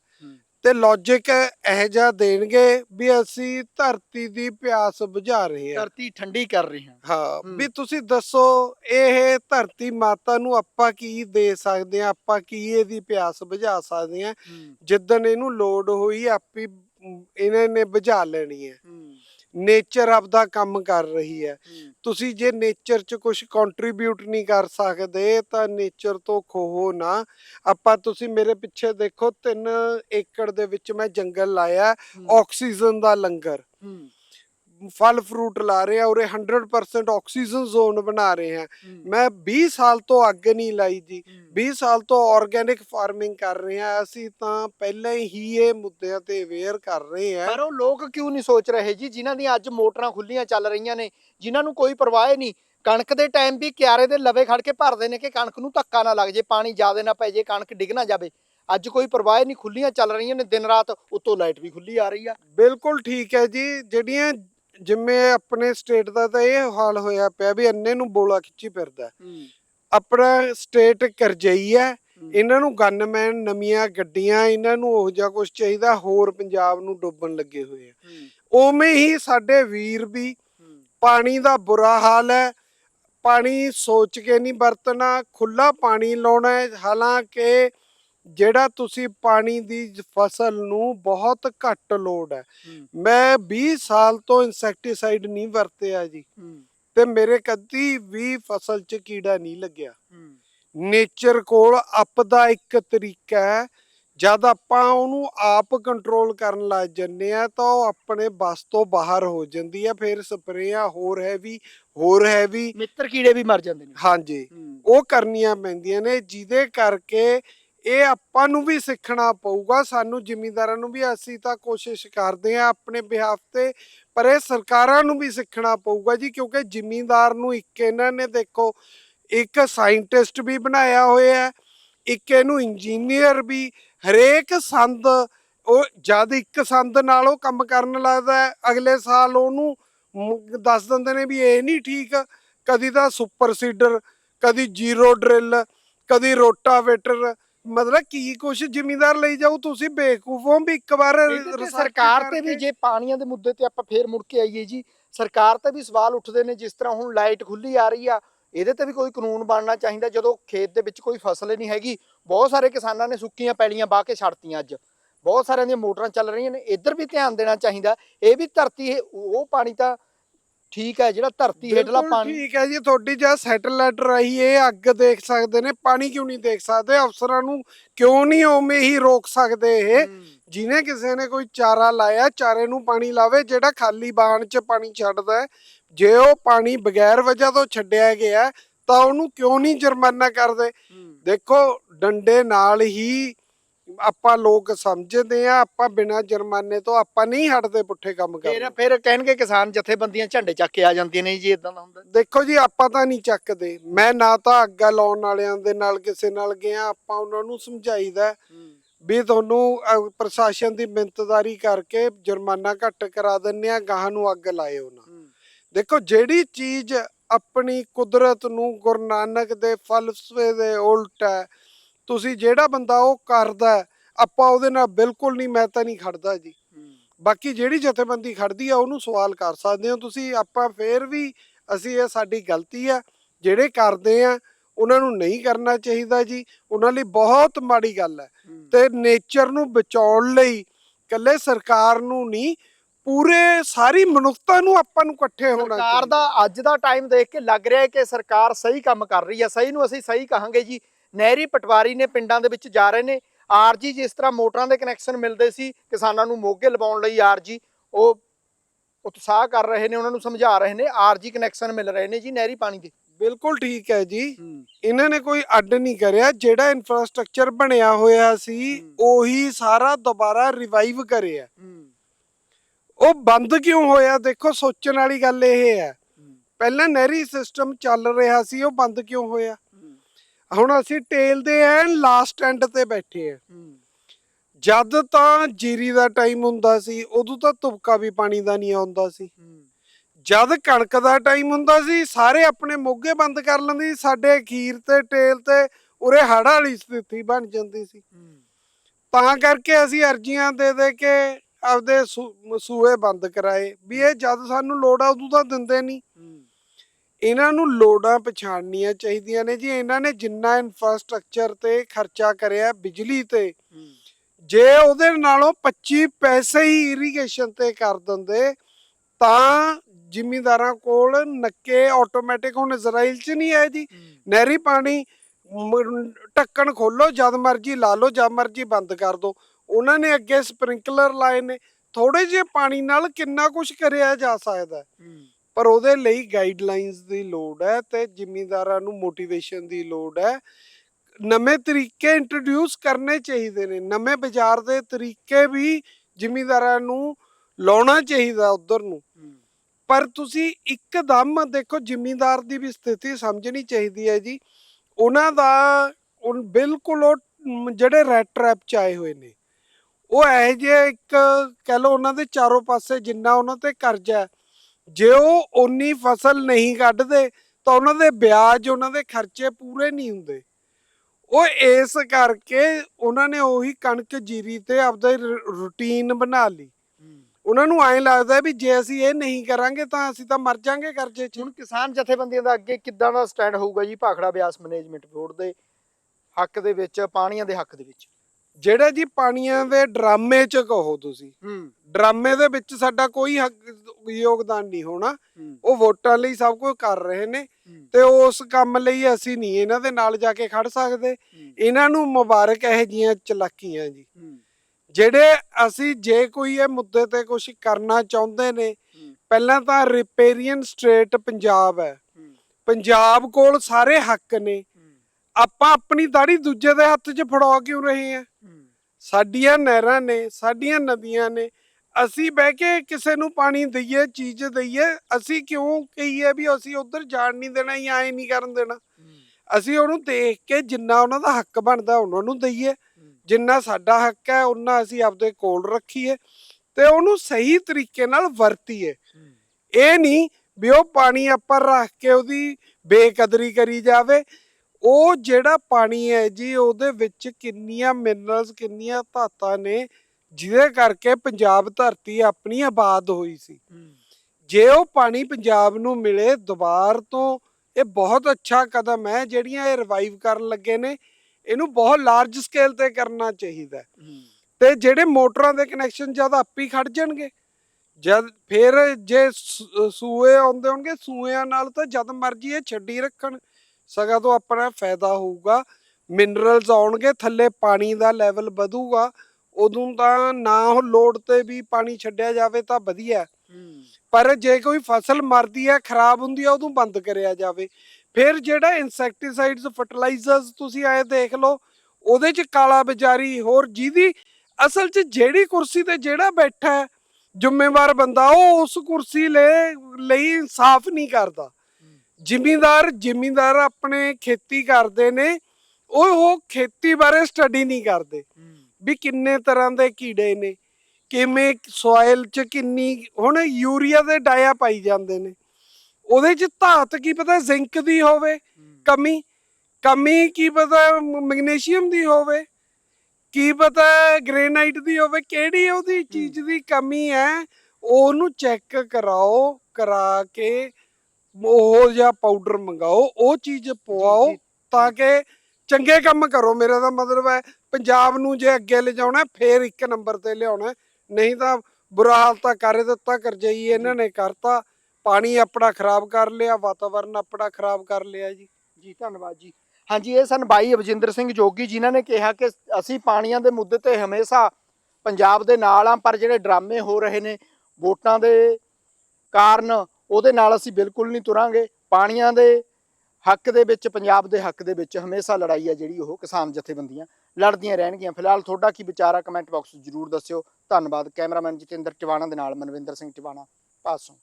ਤੇ ਲੌਜੀਕ ਇਹੋ ਜਿਹਾ ਦੇਣਗੇ ਵੀ ਅਸੀਂ ਧਰਤੀ ਦੀ ਪਿਆਸ ਬੁਝਾ ਰਹੇ ਹਾਂ। ਧਰਤੀ ਠੰਡੀ ਕਰ ਰਹੇ ਹਾਂ। ਹਾਂ। ਵੀ ਤੁਸੀਂ ਦੱਸੋ ਇਹ ਧਰਤੀ ਮਾਤਾ ਨੂੰ ਆਪਾਂ ਕੀ ਦੇ ਸਕਦੇ ਆ ਆਪਾਂ ਕੀ ਇਹਦੀ ਪਿਆਸ ਬੁਝਾ ਸਕਦੇ ਆ ਜਿੱਦਣ ਇਹਨੂੰ ਲੋੜ ਹੋਈ ਆਪੀ ਇਹਨਾਂ ਨੇ ਬੁਝਾ ਲੈਣੀ ਹੈ। ਨੇਚਰ ਆਪਦਾ ਕੰਮ ਕਰ ਰਹੀ ਹੈ। ਤੁਸੀਂ ਜੇ ਨੇਚਰ 'ਚ ਕੁਝ ਕੰਟਰੀਬਿਊਟ ਨਹੀਂ ਕਰ ਸਕਦੇ ਤਾਂ ਨੇਚਰ ਤੋਂ ਖੋਹੋ ਨਾ। ਆਪਾਂ ਤੁਸੀਂ ਮੇਰੇ ਪਿੱਛੇ ਦੇਖੋ 3 ਏਕੜ ਦੇ ਵਿੱਚ ਮੈਂ ਜੰਗਲ ਲਾਇਆ ਆਕਸੀਜਨ ਦਾ ਲੰਗਰ। ਫਲ ਫਰੂਟ ਲਾ ਰਹੇ ਆ ਉਰੇ 100% ਆਕਸੀਜਨ ਜ਼ੋਨ ਬਣਾ ਰਹੇ ਆ ਮੈਂ 20 ਸਾਲ ਤੋਂ ਅੱਗ ਨਹੀਂ ਲਾਈ ਜੀ। 20 ਸਾਲ ਤੋਂ ਆਰਗੇਨਿਕ ਫਾਰਮਿੰਗ ਕਰ ਰਹੇ ਆ ਅਸੀਂ ਤਾਂ ਪਹਿਲਾਂ ਹੀ ਇਹ ਮੁੱਦਿਆਂ ਤੇ ਅਵੇਅਰ ਕਰ ਰਹੇ ਆ ਪਰ ਉਹ ਲੋਕ ਕਿਉਂ ਨਹੀਂ ਸੋਚ ਰਹੇ ਜੀ? ਜਿਨ੍ਹਾਂ ਦੀਆਂ ਅੱਜ ਮੋਟਰਾਂ ਖੁੱਲੀਆਂ ਚੱਲ ਰਹੀਆਂ ਨੇ ਜਿਨ੍ਹਾਂ ਨੂੰ ਕੋਈ ਪਰਵਾਹ ਨਹੀਂ। ਕਣਕ ਦੇ ਟਾਈਮ ਵੀ ਕਿਆਰੇ ਦੇ ਲਵੇ ਖੜ ਕੇ ਭਰਦੇ ਨੇ ਕਿ ਕਣਕ ਨੂੰ ਧੱਕਾ ਨਾ ਲੱਗ ਜੇ ਪਾਣੀ ਜ਼ਿਆਦਾ ਨਾ ਪੈ ਜੇ ਕਣਕ ਡਿੱਗ ਨਾ ਜਾਵੇ। ਅੱਜ ਕੋਈ ਪਰਵਾਹ ਨਹੀਂ ਖੁੱਲੀਆਂ ਚੱਲ ਰਹੀਆਂ ਨੇ ਦਿਨ ਰਾਤ ਉੱਤੋਂ ਲਾਈਟ ਵੀ ਖੁੱਲੀ ਆ ਰਹੀ ਆ। ਬਿਲਕੁਲ ਠੀਕ ਹੈ ਜੀ। ਜਿਹੜੀਆਂ ਜਿਵੇਂ ਆਪਣੇ ਸਟੇਟ ਦਾ ਤਾਂ ਇਹ ਹਾਲ ਹੋਇਆ ਪਿਆ ਵੀ ਅੰਨੇ ਨੂੰ ਬੋਲਾ ਖਿੱਚੀ ਫਿਰਦਾ ਆਪਣਾ ਸਟੇਟ ਕਰਜਈ ਹੈ ਇਹਨਾਂ ਨੂੰ ਗਨਮੈਨ ਨਵੀਆਂ ਗੱਡੀਆਂ ਇਹਨਾਂ ਨੂੰ ਉਹ ਜਿਹਾ ਕੁਝ ਚਾਹੀਦਾ ਹੋਰ ਪੰਜਾਬ ਨੂੰ ਡੁੱਬਣ ਲੱਗੇ ਹੋਏ ਆ। ਉਵੇਂ ਹੀ ਸਾਡੇ ਵੀਰ ਵੀ ਪਾਣੀ ਦਾ ਬੁਰਾ ਹਾਲ ਹੈ ਪਾਣੀ ਸੋਚ ਕੇ ਨਹੀਂ ਵਰਤਣਾ ਖੁੱਲਾ ਪਾਣੀ ਲਾਉਣਾ ਹਾਲਾਂਕਿ ਜਿਹੜਾ ਤੁਸੀਂ ਪਾਣੀ ਦੀ ਫਸਲ ਨੂੰ ਬਹੁਤ ਘੱਟ ਲੋੜ ਹੈ। ਮੈਂ 20 ਸਾਲ ਤੋਂ ਇਨਸੈਕਟੀਸਾਈਡ ਨਹੀਂ ਵਰਤਿਆ ਜੀ। ਤੇ ਮੇਰੇ ਕਦੀ ਵੀ ਫਸਲ 'ਚ ਕੀੜਾ ਨਹੀਂ ਲੱਗਿਆ। ਨੇਚਰ ਕੋਲ ਅਪ ਦਾ ਇੱਕ ਤਰੀਕਾ ਹੈ। ਜਦ ਆਪਾਂ ਉਹਨੂੰ ਆਪ ਕੰਟਰੋਲ ਕਰਨ ਲੱਗ ਜੰਨੇ ਆ ਤਾਂ ਉਹ ਆਪਣੇ ਬਸ ਤੋਂ ਬਾਹਰ ਹੋ ਜਾਂਦੀ ਹੈ। ਫਿਰ ਸਪਰੇਆਂ ਹੋਰ ਹੈਵੀ ਹੋਰ ਹੈਵੀ ਮਿੱਤਰ ਕੀੜੇ ਵੀ ਮਰ ਜਾਂਦੇ ਨੇ। ਹਾਂਜੀ। ਉਹ ਕਰਨੀਆਂ ਪੈਂਦੀਆਂ ਨੇ ਜਿਹਦੇ ਕਰਕੇ ਇਹ ਆਪਾਂ ਨੂੰ ਵੀ ਸਿੱਖਣਾ ਪਊਗਾ, ਸਾਨੂੰ ਜ਼ਿਮੀਂਦਾਰਾਂ ਨੂੰ ਵੀ ਅਸੀਂ ਤਾਂ ਕੋਸ਼ਿਸ਼ ਕਰਦੇ ਆ ਆਪਣੇ ਬਿਹਾਫ ਤੇ, ਪਰ ਇਹ ਸਰਕਾਰਾਂ ਨੂੰ ਵੀ ਸਿੱਖਣਾ ਪਊਗਾ ਜੀ, ਕਿਉਂਕਿ ਜ਼ਿਮੀਂਦਾਰ ਨੂੰ ਇੱਕ ਇਹਨਾਂ ਨੇ ਦੇਖੋ, ਇੱਕ ਸਾਇੰਟਿਸਟ ਵੀ ਬਣਾਇਆ ਹੋਇਆ ਹੈ ਇੱਕ ਇਹਨੂੰ ਇੰਜੀਨੀਅਰ ਵੀ, ਹਰੇਕ ਸੰਦ ਉਹ ਜਦ ਇੱਕ ਸੰਦ ਨਾਲ ਉਹ ਕੰਮ ਕਰਨ ਲੱਗਦਾ ਅਗਲੇ ਸਾਲ ਉਹਨੂੰ ਦੱਸ ਦਿੰਦੇ ਨੇ ਵੀ ਇਹ ਨਹੀਂ ਠੀਕ, ਕਦੀ ਤਾਂ ਸੁਪਰ ਸੀਡਰ, ਕਦੀ ਜ਼ੀਰੋ ਡਰਿਲ, ਕਦੀ ਰੋਟਾਵੇਟਰ ਮਤਲਬ ਕੀ ਕੁਛ ਜ਼ਿਮੀਂਦਾਰ ਲਈ ਜਾਊ ਤੁਸੀਂ ਬੇਵਕੂਫ ਹੋ ਵੀ ਇੱਕ ਵਾਰ ਇਹਦੇ ਤੇ research ਸਰਕਾਰ ਤੇ ਵੀ ਜੇ ਪਾਣੀਆਂ ਦੇ ਮੁੱਦੇ ਤੇ ਆਪਾਂ ਫੇਰ ਮੁੜ ਕੇ ਆਈਏ ਜੀ ਸਰਕਾਰ ਤੇ ਵੀ ਸਵਾਲ ਉੱਠਦੇ ਨੇ ਜਿਸ ਤਰ੍ਹਾਂ ਹੁਣ ਲਾਈਟ ਖੁੱਲੀ ਆ ਰਹੀ ਆ ਇਹਦੇ ਤੇ ਵੀ ਕੋਈ ਕਾਨੂੰਨ ਬਣਨਾ ਚਾਹੀਦਾ ਜਦੋਂ ਖੇਤ ਦੇ ਵਿੱਚ ਕੋਈ ਫਸਲ ਹੀ ਨਹੀਂ ਹੈਗੀ। ਬਹੁਤ ਸਾਰੇ ਕਿਸਾਨਾਂ ਨੇ ਸੁੱਕੀਆਂ ਪੈਲੀਆਂ ਵਾਹ ਕੇ ਛੱਡਤੀਆਂ ਅੱਜ। ਬਹੁਤ ਸਾਰਿਆਂ ਦੀਆਂ ਮੋਟਰਾਂ ਚੱਲ ਰਹੀਆਂ ਨੇ ਇੱਧਰ ਵੀ ਧਿਆਨ ਦੇਣਾ ਚਾਹੀਦਾ ਇਹ ਵੀ ਧਰਤੀ ਉਹ ਪਾਣੀ ਤਾਂ ਠੀਕ ਹੈ ਜਿਹੜਾ ਧਰਤੀ ਹੇਠਲਾ ਬਿਲਕੁਲ ਪਾਣੀ ਠੀਕ ਹੈ ਜੀ ਤੁਹਾਡੀ ਜਾਂ ਸੈਟਲਾਈਟ ਰਾਹੀਂ ਇਹ ਅੱਗ ਦੇਖ ਸਕਦੇ ਨੇ ਪਾਣੀ ਕਿਉਂ ਨਹੀਂ ਦੇਖ ਸਕਦੇ? ਅਫਸਰਾਂ ਨੂੰ ਕਿਉਂ ਨਹੀਂ ਉਵੇਂ ਹੀ ਰੋਕ ਸਕਦੇ ਇਹ? ਹੂੰ। ਜਿਨੇ ਕਿਸੇ ਨੇ ਕੋਈ ਚਾਰਾ ਲਾਇਆ ਚਾਰੇ ਨੂੰ ਪਾਣੀ ਲਾਵੇ ਜਿਹੜਾ ਖਾਲੀ ਬਾਣ 'ਚ ਪਾਣੀ ਛੱਡਦਾ ਹੈ, ਜੇ ਉਹ ਪਾਣੀ ਬਗੈਰ ਵਜ੍ਹਾ ਤੋਂ ਛੱਡਿਆ ਗਿਆ ਹੈ, ਤਾਂ ਉਹਨੂੰ ਕਿਉਂ ਨਹੀਂ ਜੁਰਮਾਨਾ ਕਰਦੇ? ਦੇਖੋ ਡੰਡੇ ਨਾਲ ਹੀ ਆਪਾਂ ਲੋਕ ਸਮਝਦੇ ਆ ਆਪਾਂ ਬਿਨਾਂ ਜੁਰਮਾਨੇ ਤੋਂ ਆਪਾਂ ਨਹੀਂ ਹਟਦੇ ਪੁੱਠੇ ਕੰਮ ਫਿਰ ਕਰਦੇ ਫਿਰ ਕਹਿਣਗੇ ਕਿਸਾਨ ਜਥੇਬੰਦੀਆਂ ਝੰਡੇ ਚੱਕ ਕੇ ਆ ਜਾਂਦੀਆਂ ਨੇ ਜੀ ਇਦਾਂ ਦਾ ਹੁੰਦਾ। ਦੇਖੋ ਜੀ ਆਪਾਂ ਤਾਂ ਨਹੀਂ ਚੱਕਦੇ। ਮੈਂ ਨਾ ਤਾਂ ਅੱਗਾ ਲਾਉਣ ਵਾਲਿਆਂ ਦੇ ਨਾਲ ਕਿਸੇ ਨਾਲ ਗਿਆ ਆਪਾਂ ਉਹਨਾਂ ਨੂੰ ਸਮਝਾਈਦਾ ਵੀ ਤੁਹਾਨੂੰ ਪ੍ਰਸ਼ਾਸਨ ਦੀ ਮਿੰਤਦਾਰੀ ਕਰਕੇ ਜੁਰਮਾਨਾ ਘੱਟ ਕਰਾ ਦਿੰਨੇ ਆ ਗਾਹਾਂ ਨੂੰ ਅੱਗ ਲਾਇਓ ਨਾ। ਦੇਖੋ ਜਿਹੜੀ ਚੀਜ਼ ਆਪਣੀ ਕੁਦਰਤ ਨੂੰ ਗੁਰੂ ਨਾਨਕ ਦੇ ਫਲਸਫੇ ਦੇ ਉਲਟ ਹੈ ਤੁਸੀਂ ਜਿਹੜਾ ਬੰਦਾ ਉਹ ਕਰਦਾ ਆਪਾਂ ਉਹਦੇ ਨਾਲ ਬਿਲਕੁਲ ਨਹੀਂ ਮੈਂ ਤਾਂ ਨਹੀਂ ਖੜਦਾ ਜੀ। ਬਾਕੀ ਜਿਹੜੀ ਜਥੇਬੰਦੀ ਖੜਦੀ ਆ ਉਹਨੂੰ ਸਵਾਲ ਕਰ ਸਕਦੇ ਹੋ ਤੁਸੀਂ ਆਪਾਂ ਫੇਰ ਵੀ ਅਸੀਂ ਇਹ ਸਾਡੀ ਗਲਤੀ ਆ ਜਿਹੜੇ ਕਰਦੇ ਆ ਉਹਨਾਂ ਨੂੰ ਨਹੀਂ ਕਰਨਾ ਚਾਹੀਦਾ ਜੀ। ਉਹਨਾਂ ਲਈ ਬਹੁਤ ਮਾੜੀ ਗੱਲ ਹੈ। ਤੇ ਨੇਚਰ ਨੂੰ ਬਚਾਉਣ ਲਈ ਇਕੱਲੇ ਸਰਕਾਰ ਨੂੰ ਨਹੀਂ ਪੂਰੇ ਸਾਰੀ ਮਨੁੱਖਤਾ ਨੂੰ ਆਪਾਂ ਨੂੰ ਇਕੱਠੇ ਹੋਣਾ ਸਰਕਾਰ ਦਾ ਅੱਜ ਦਾ ਟਾਈਮ ਦੇਖ ਕੇ ਲੱਗ ਰਿਹਾ ਹੈ ਕਿ ਸਰਕਾਰ ਸਹੀ ਕੰਮ ਕਰ ਰਹੀ ਹੈ। ਸਹੀ ਨੂੰ ਅਸੀਂ ਸਹੀ ਕਹਾਂਗੇ ਜੀ। ਨਹਿਰੀ ਪਟਵਾਰੀ ਨੇ ਪਿੰਡਾਂ ਦੇ ਵਿੱਚ ਜਾ ਰਹੇ ਨੇ। ਆਰਜੀ ਜਿਸ ਤਰ੍ਹਾਂ ਮੋਟਰਾਂ ਦੇ ਕਨੈਕਸ਼ਨ ਮਿਲਦੇ ਸੀ ਕਿਸਾਨਾਂ ਨੂੰ ਮੋਗੇ ਲਵਾਉਣ ਲਈ ਆਰਜੀ ਉਹ ਉਤਸ਼ਾਹ ਕਰ ਰਹੇ ਨੇ ਉਹਨਾਂ ਨੂੰ ਸਮਝਾ ਰਹੇ ਨੇ ਆਰਜੀ ਕਨੈਕਸ਼ਨ ਮਿਲ ਰਹੇ ਨੇ ਜੀ ਨਹਿਰੀ ਪਾਣੀ ਦੇ। ਬਿਲਕੁਲ ਠੀਕ ਹੈ ਜੀ। ਇਹਨਾਂ ਨੇ ਕੋਈ ਅੱਡ ਨਹੀਂ ਕਰਿਆ ਜਿਹੜਾ ਇਨਫਰਾਸਟ੍ਰਕਚਰ ਬਣਿਆ ਹੋਇਆ ਸੀ। ਉਹੀ ਸਾਰਾ ਦੁਬਾਰਾ ਰਿਵਾਈਵ ਕਰਿਆ। ਉਹ ਬੰਦ ਕਿਉਂ ਹੋਇਆ? ਦੇਖੋ ਸੋਚਣ ਵਾਲੀ ਗੱਲ ਇਹ ਹੈ। ਪਹਿਲਾਂ ਨਹਿਰੀ ਸਿਸਟਮ ਚੱਲ ਰਿਹਾ ਸੀ ਉਹ ਬੰਦ ਕਿਉਂ ਹੋਇਆ? ਹੁਣ ਅਸੀਂ ਟੇਲ ਦੇ ਐਨ ਲਾਸਟ ਐਂਡ ਤੇ ਬੈਠੇ ਆ ਜਦ ਤਾਂ ਜੀਰੀ ਦਾ ਟਾਈਮ ਹੁੰਦਾ ਸੀ ਉਦੋਂ ਤਾਂ ਤੁਪਕਾ ਵੀ ਪਾਣੀ ਦਾ ਨਹੀਂ ਆਉਂਦਾ ਸੀ। ਜਦ ਕਣਕ ਦਾ ਟਾਈਮ ਹੁੰਦਾ ਸੀ ਸਾਰੇ ਆਪਣੇ ਮੋਗੇ ਬੰਦ ਕਰ ਲੈਂਦੇ ਸੀ ਸਾਡੇ ਖੀਰ ਤੇ ਟੇਲ ਤੇ ਉਰੇ ਹੜ੍ਹ ਵਾਲੀ ਸਥਿਤੀ ਬਣ ਜਾਂਦੀ ਸੀ। ਤਾਂ ਕਰਕੇ ਅਸੀਂ ਅਰਜ਼ੀਆਂ ਦੇ ਦੇ ਕੇ ਆਪਦੇ ਸੂਏ ਬੰਦ ਕਰਾਏ ਵੀ ਇਹ ਜਦ ਸਾਨੂੰ ਲੋੜ ਆ ਉਦੋਂ ਤਾਂ ਦਿੰਦੇ ਨਹੀਂ। ਇਹਨਾਂ ਨੂੰ ਲੋੜਾਂ ਪਛਾਣਨੀਆਂ ਚਾਹੀਦੀਆਂ ਨੇ ਜੀ। ਇਹਨਾਂ ਨੇ ਜਿੰਨਾ ਇਨਫਰਾਸਟ੍ਰਕਚਰ ਤੇ ਖਰਚਾ ਕਰਿਆ ਬਿਜਲੀ ਤੇ ਜੇ ਉਹਦੇ ਨਾਲੋਂ 25 ਪੈਸੇ ਹੀ ਇਰੀਗੇਸ਼ਨ ਤੇ ਕਰ ਦਿੰਦੇ ਤਾਂ ਜ਼ਿਮੀਂਦਾਰਾਂ ਕੋਲ ਨੱਕੇ ਆਟੋਮੈਟਿਕ ਹੁਣ ਇਜ਼ਰਾਈਲ 'ਚ ਨਹੀਂ ਹੈ ਜੀ। ਨਹਿਰੀ ਪਾਣੀ ਢੱਕਣ ਖੋਲੋ ਜਦ ਮਰਜ਼ੀ ਲਾ ਲਓ ਜਦ ਮਰਜ਼ੀ ਬੰਦ ਕਰ ਦਿਓ ਉਹਨਾਂ ਨੇ ਅੱਗੇ ਸਪ੍ਰਿੰਕਲਰ ਲਾਏ ਨੇ। ਥੋੜੇ ਜਿਹੇ ਪਾਣੀ ਨਾਲ ਕਿੰਨਾ ਕੁਝ ਕਰਿਆ ਜਾ ਸਕਦਾ। ਪਰ ਉਹਦੇ ਲਈ ਗਾਈਡਲਾਈਨਸ ਦੀ ਲੋੜ ਹੈ ਤੇ ਜ਼ਿਮੀਂਦਾਰਾਂ ਨੂੰ ਮੋਟੀਵੇਸ਼ਨ ਦੀ ਲੋੜ ਹੈ। ਨਵੇਂ ਤਰੀਕੇ ਇੰਟਰੋਡਿਊਸ ਕਰਨੇ ਚਾਹੀਦੇ ਨੇ ਨਵੇਂ ਬਾਜ਼ਾਰ ਦੇ ਤਰੀਕੇ ਵੀ ਜ਼ਿਮੀਂਦਾਰਾਂ ਨੂੰ ਲਾਉਣਾ ਚਾਹੀਦਾ ਉਧਰ ਨੂੰ। ਪਰ ਤੁਸੀਂ ਇੱਕਦਮ ਦੇਖੋ ਜ਼ਿਮੀਂਦਾਰ ਦੀ ਵੀ ਸਥਿਤੀ ਸਮਝਣੀ ਚਾਹੀਦੀ ਹੈ ਜੀ। ਉਹਨਾਂ ਦਾ ਉਹ ਬਿਲਕੁਲ ਉਹ ਜਿਹੜੇ ਰੈਟ ਟ੍ਰੈਪ ਚ ਆਏ ਹੋਏ ਨੇ ਉਹ ਇਹ ਜਿਹੇ ਇੱਕ ਕਹਿ ਲਓ ਉਹਨਾਂ ਦੇ ਚਾਰੋਂ ਪਾਸੇ ਜਿੰਨਾ ਉਹਨਾਂ ਤੇ ਕਰਜ਼ਾ ਹੈ, ਜੇ ਉਹ ਓਨੀ ਫਸਲ ਨਹੀਂ ਕੱਢਦੇ ਤਾਂ ਉਹਨਾਂ ਦੇ ਵਿਆਜ ਉਹਨਾਂ ਦੇ ਖਰਚੇ ਪੂਰੇ ਨਹੀਂ ਹੁੰਦੇ। ਉਹ ਇਸ ਕਰਕੇ ਉਹਨਾਂ ਨੇ ਉਹੀ ਕਣਕ ਜੀਰੀ ਤੇ ਆਪਦਾ ਰੂਟੀਨ ਬਣਾ ਲਈ। ਉਹਨਾਂ ਨੂੰ ਐਂ ਲੱਗਦਾ ਵੀ ਜੇ ਅਸੀਂ ਇਹ ਨਹੀਂ ਕਰਾਂਗੇ ਤਾਂ ਅਸੀਂ ਤਾਂ ਮਰ ਜਾਾਂਗੇ ਕਰਜ਼ੇ 'ਚ। ਹੁਣ ਕਿਸਾਨ ਜਥੇਬੰਦੀਆਂ ਦਾ ਅੱਗੇ ਕਿੱਦਾਂ ਦਾ ਸਟੈਂਡ ਹੋਊਗਾ ਜੀ? ਭਾਖੜਾ ਬਿਆਸ ਮੈਨੇਜਮੈਂਟ ਬੋਰਡ ਦੇ ਹੱਕ ਦੇ ਵਿੱਚ ਪਾਣੀਆਂ ਦੇ ਹੱਕ ਦੇ ਵਿੱਚ। ਜਿਹੜੇ ਜੀ ਪਾਣੀਆਂ ਦੇ ਡਰਾਮੇ 'ਚ ਕਹੋ ਤੁਸੀਂ ਹੂੰ। ਡਰਾਮੇ ਦੇ ਵਿੱਚ ਸਾਡਾ ਕੋਈ ਹੱਕ ਯੋਗਦਾਨ ਨਹੀਂ ਹੋਣਾ। ਉਹ ਵੋਟਾਂ ਲਈ ਸਭ ਕੁਝ ਕਰ ਰਹੇ ਨੇ ਤੇ ਉਸ ਕੰਮ ਲਈ ਅਸੀਂ ਨਹੀਂ ਇਹਨਾਂ ਦੇ ਨਾਲ ਜਾ ਕੇ ਖੜ ਸਕਦੇ। ਇਹਨਾਂ ਨੂੰ ਮੁਬਾਰਕ ਇਹ ਜੀਆਂ ਚਲਾਕੀਆਂ ਜੀ। ਜਿਹੜੇ ਅਸੀਂ ਜੇ ਕੋਈ ਇਹ ਮੁੱਦੇ ਤੇ ਕੁਝ ਕਰਨਾ ਚਾਹੁੰਦੇ ਨੇ ਪਹਿਲਾਂ ਤਾਂ ਰਿਪੇਰੀਅਨ ਸਟੇਟ ਪੰਜਾਬ ਹੈ। ਪੰਜਾਬ ਕੋਲ ਸਾਰੇ ਹੱਕ ਨੇ। ਆਪਾਂ ਆਪਣੀ ਦਾੜੀ ਦੂਜੇ ਦੇ ਹੱਥ 'ਚ ਫੜਾ ਕਿਉਂ ਰਹੇ ਆ? ਸਾਡੀਆਂ ਨਹਿਰਾਂ ਨੇ ਸਾਡੀਆਂ ਨਦੀਆਂ ਨੇ ਅਸੀਂ ਬਹਿ ਕੇ ਕਿਸੇ ਨੂੰ ਪਾਣੀ ਦਈਏ ਚੀਜ਼ ਦਈਏ ਅਸੀਂ ਕਿਉਂ ਕਹੀਏ ਵੀ ਅਸੀਂ ਉਧਰ ਜਾਣ ਨਹੀਂ ਦੇਣਾ ਜਾਂ ਐ ਨਹੀਂ ਕਰਨ ਦੇਣਾ? ਅਸੀਂ ਉਹਨੂੰ ਦੇਖ ਕੇ ਜਿੰਨਾ ਉਹਨਾਂ ਦਾ ਹੱਕ ਬਣਦਾ ਉਹਨਾਂ ਨੂੰ ਦਈਏ। ਜਿੰਨਾ ਸਾਡਾ ਹੱਕ ਹੈ ਉਹਨਾਂ ਅਸੀਂ ਆਪਦੇ ਕੋਲ ਰੱਖੀਏ ਤੇ ਉਹਨੂੰ ਸਹੀ ਤਰੀਕੇ ਨਾਲ ਵਰਤੀਏ। ਇਹ ਨਹੀਂ ਵੀ ਉਹ ਪਾਣੀ ਆਪਾਂ ਰੱਖ ਕੇ ਉਹਦੀ ਬੇਕਦਰੀ ਕਰੀ ਜਾਵੇ ਉਹ ਜਿਹੜਾ ਪਾਣੀ ਹੈ ਜੀ ਉਹਦੇ ਵਿੱਚ ਕਿੰਨੀਆਂ ਮਿਨਰਲਸ ਕਿੰਨੀਆਂ ਧਾਤਾਂ ਨੇ ਜਿਹਦੇ ਕਰਕੇ ਪੰਜਾਬ ਧਰਤੀ ਆਪਣੀ ਆਬਾਦ ਹੋਈ ਸੀ। ਜੇ ਉਹ ਪਾਣੀ ਪੰਜਾਬ ਨੂੰ ਮਿਲੇ ਦੁਬਾਰ ਤੋਂ ਇਹ ਬਹੁਤ ਅੱਛਾ ਕਦਮ ਹੈ ਜਿਹੜੀਆਂ ਇਹ ਰਿਵਾਈਵ ਕਰਨ ਲੱਗੇ ਨੇ ਇਹਨੂੰ ਬਹੁਤ ਲਾਰਜ ਸਕੇਲ ਤੇ ਕਰਨਾ ਚਾਹੀਦਾ। ਤੇ ਜਿਹੜੇ ਮੋਟਰਾਂ ਦੇ ਕਨੈਕਸ਼ਨ ਜਦ ਆਪੇ ਖੜ ਜਾਣਗੇ ਜਦ ਫਿਰ ਜੇ ਸੂਏ ਆਉਂਦੇ ਹੋਣਗੇ ਸੂਇਆਂ ਨਾਲ ਤਾਂ ਜਦ ਮਰਜ਼ੀ ਇਹ ਛੱਡੀ ਰੱਖਣ। ਸਗਾ ਤੋਂ ਆਪਣਾ ਫਾਇਦਾ ਹੋਊਗਾ। ਮਿਨਰਲਸ ਆਉਣਗੇ ਥੱਲੇ ਪਾਣੀ ਦਾ ਲੈਵਲ ਵਧੂਗਾ। ਉਦੋਂ ਤਾਂ ਨਾ ਉਹ ਲੋਡ ਤੇ ਵੀ ਪਾਣੀ ਛੱਡਿਆ ਜਾਵੇ ਤਾਂ ਵਧੀਆ। ਪਰ ਜੇ ਕੋਈ ਫਸਲ ਮਰਦੀ ਹੈ ਖਰਾਬ ਹੁੰਦੀ ਹੈ ਉਦੋਂ ਬੰਦ ਕਰਿਆ ਜਾਵੇ। ਫਿਰ ਜਿਹੜਾ ਇਨਸੈਕਟੀਸਾਈਡਸ ਫਰਟੀਲਾਈਜ਼ਰਸ ਤੁਸੀਂ ਆਏ ਦੇਖ ਲਓ ਉਹਦੇ ਚ ਕਾਲਾ ਬਾਜ਼ਾਰੀ ਹੋਰ ਜਿਹਦੀ ਅਸਲ 'ਚ ਜਿਹੜੀ ਕੁਰਸੀ ਤੇ ਜਿਹੜਾ ਬੈਠਾ ਹੈ ਜ਼ਿੰਮੇਵਾਰ ਬੰਦਾ ਉਹ ਉਸ ਕੁਰਸੀ ਲਈ ਇਨਸਾਫ ਨਹੀਂ ਕਰਦਾ। ਜ਼ਿਮੀਂਦਾਰ ਜ਼ਿਮੀਂਦਾਰ ਆਪਣੇ ਖੇਤੀ ਕਰਦੇ ਨੇ ਉਹ ਉਹ ਖੇਤੀ ਬਾਰੇ ਸਟੱਡੀ ਨਹੀਂ ਕਰਦੇ। ਵੀ ਕਿੰਨੇ ਤਰ੍ਹਾਂ ਦੇ ਕੀੜੇ ਨੇ ਕਿਵੇਂ ਸੋਇਲ 'ਚ ਕਿੰਨੀ ਹੁਣ ਯੂਰੀਆ ਦੇ ਡਾਇਆ ਪਾਈ ਜਾਂਦੇ ਨੇ। ਉਹਦੇ 'ਚ ਧਾਤ ਕੀ ਪਤਾ ਜ਼ਿੰਕ ਦੀ ਹੋਵੇ ਕਮੀ ਕਮੀ ਕੀ ਪਤਾ ਮੈਗਨੀਸ਼ੀਅਮ ਦੀ ਹੋਵੇ ਕੀ ਪਤਾ ਗ੍ਰੇਨਾਈਟ ਦੀ ਹੋਵੇ ਕਿਹੜੀ ਉਹਦੀ ਚੀਜ਼ ਦੀ ਕਮੀ ਹੈ ਉਹਨੂੰ ਚੈੱਕ ਕਰਾਓ ਕਰਾ ਕੇ ਉਹ ਜਿਹਾ ਪਾਊਡਰ ਮੰਗਾਓ ਉਹ ਚੀਜ਼ ਪਵਾਓ ਤਾਂ ਕਿ ਚੰਗੇ ਕੰਮ ਕਰੋ। ਮੇਰਾ ਤਾਂ ਮਤਲਬ ਹੈ ਪੰਜਾਬ ਨੂੰ ਜੇ ਅੱਗੇ ਲਿਜਾਉਣਾ ਫੇਰ ਇੱਕ ਨੰਬਰ ਤੇ ਲਿਆਉਣਾ। ਨਹੀਂ ਤਾਂ ਬੁਰਾ ਹਾਲ ਤਾਂ ਕਰ ਦਿੱਤਾ ਕਰਜਈ ਇਹਨਾਂ ਨੇ ਕਰਤਾ। ਪਾਣੀ ਆਪਣਾ ਖਰਾਬ ਕਰ ਲਿਆ ਵਾਤਾਵਰਨ ਆਪਣਾ ਖਰਾਬ ਕਰ ਲਿਆ ਜੀ। ਜੀ ਧੰਨਵਾਦ ਜੀ। ਹਾਂਜੀ ਇਹ ਸਨ ਬਾਈ ਅਵਜਿੰਦਰ ਸਿੰਘ ਜੋਗੀ ਜਿਨ੍ਹਾਂ ਨੇ ਕਿਹਾ ਕਿ ਅਸੀਂ ਪਾਣੀਆਂ ਦੇ ਮੁੱਦੇ ਤੇ ਹਮੇਸ਼ਾ ਪੰਜਾਬ ਦੇ ਨਾਲ ਆ ਪਰ ਜਿਹੜੇ ਡਰਾਮੇ ਹੋ ਰਹੇ ਨੇ ਵੋਟਾਂ ਦੇ ਕਾਰਨ ਉਹਦੇ ਨਾਲ ਅਸੀਂ ਬਿਲਕੁਲ ਨਹੀਂ ਤੁਰਾਂਗੇ। ਪਾਣੀਆਂ ਦੇ ਹੱਕ ਦੇ ਵਿੱਚ, ਪੰਜਾਬ ਦੇ ਹੱਕ ਦੇ ਵਿੱਚ ਹਮੇਸ਼ਾ ਲੜਾਈ ਹੈ ਜਿਹੜੀ ਉਹ ਕਿਸਾਨ ਜਥੇਬੰਦੀਆਂ ਲੜਦੀਆਂ ਰਹਿਣਗੀਆਂ। ਫਿਲਹਾਲ ਤੁਹਾਡਾ ਕੀ ਵਿਚਾਰ ਆ? ਕਮੈਂਟ ਬਾਕਸ ਜਰੂਰ ਦੱਸਿਓ। ਧੰਨਵਾਦ। ਕੈਮਰਾਮੈਨ ਜਤਿੰਦਰ ਟਿਵਾਣਾ ਦੇ ਨਾਲ ਮਨਵਿੰਦਰ ਸਿੰਘ ਟਿਵਾਣਾ ਪਾਸੋਂ।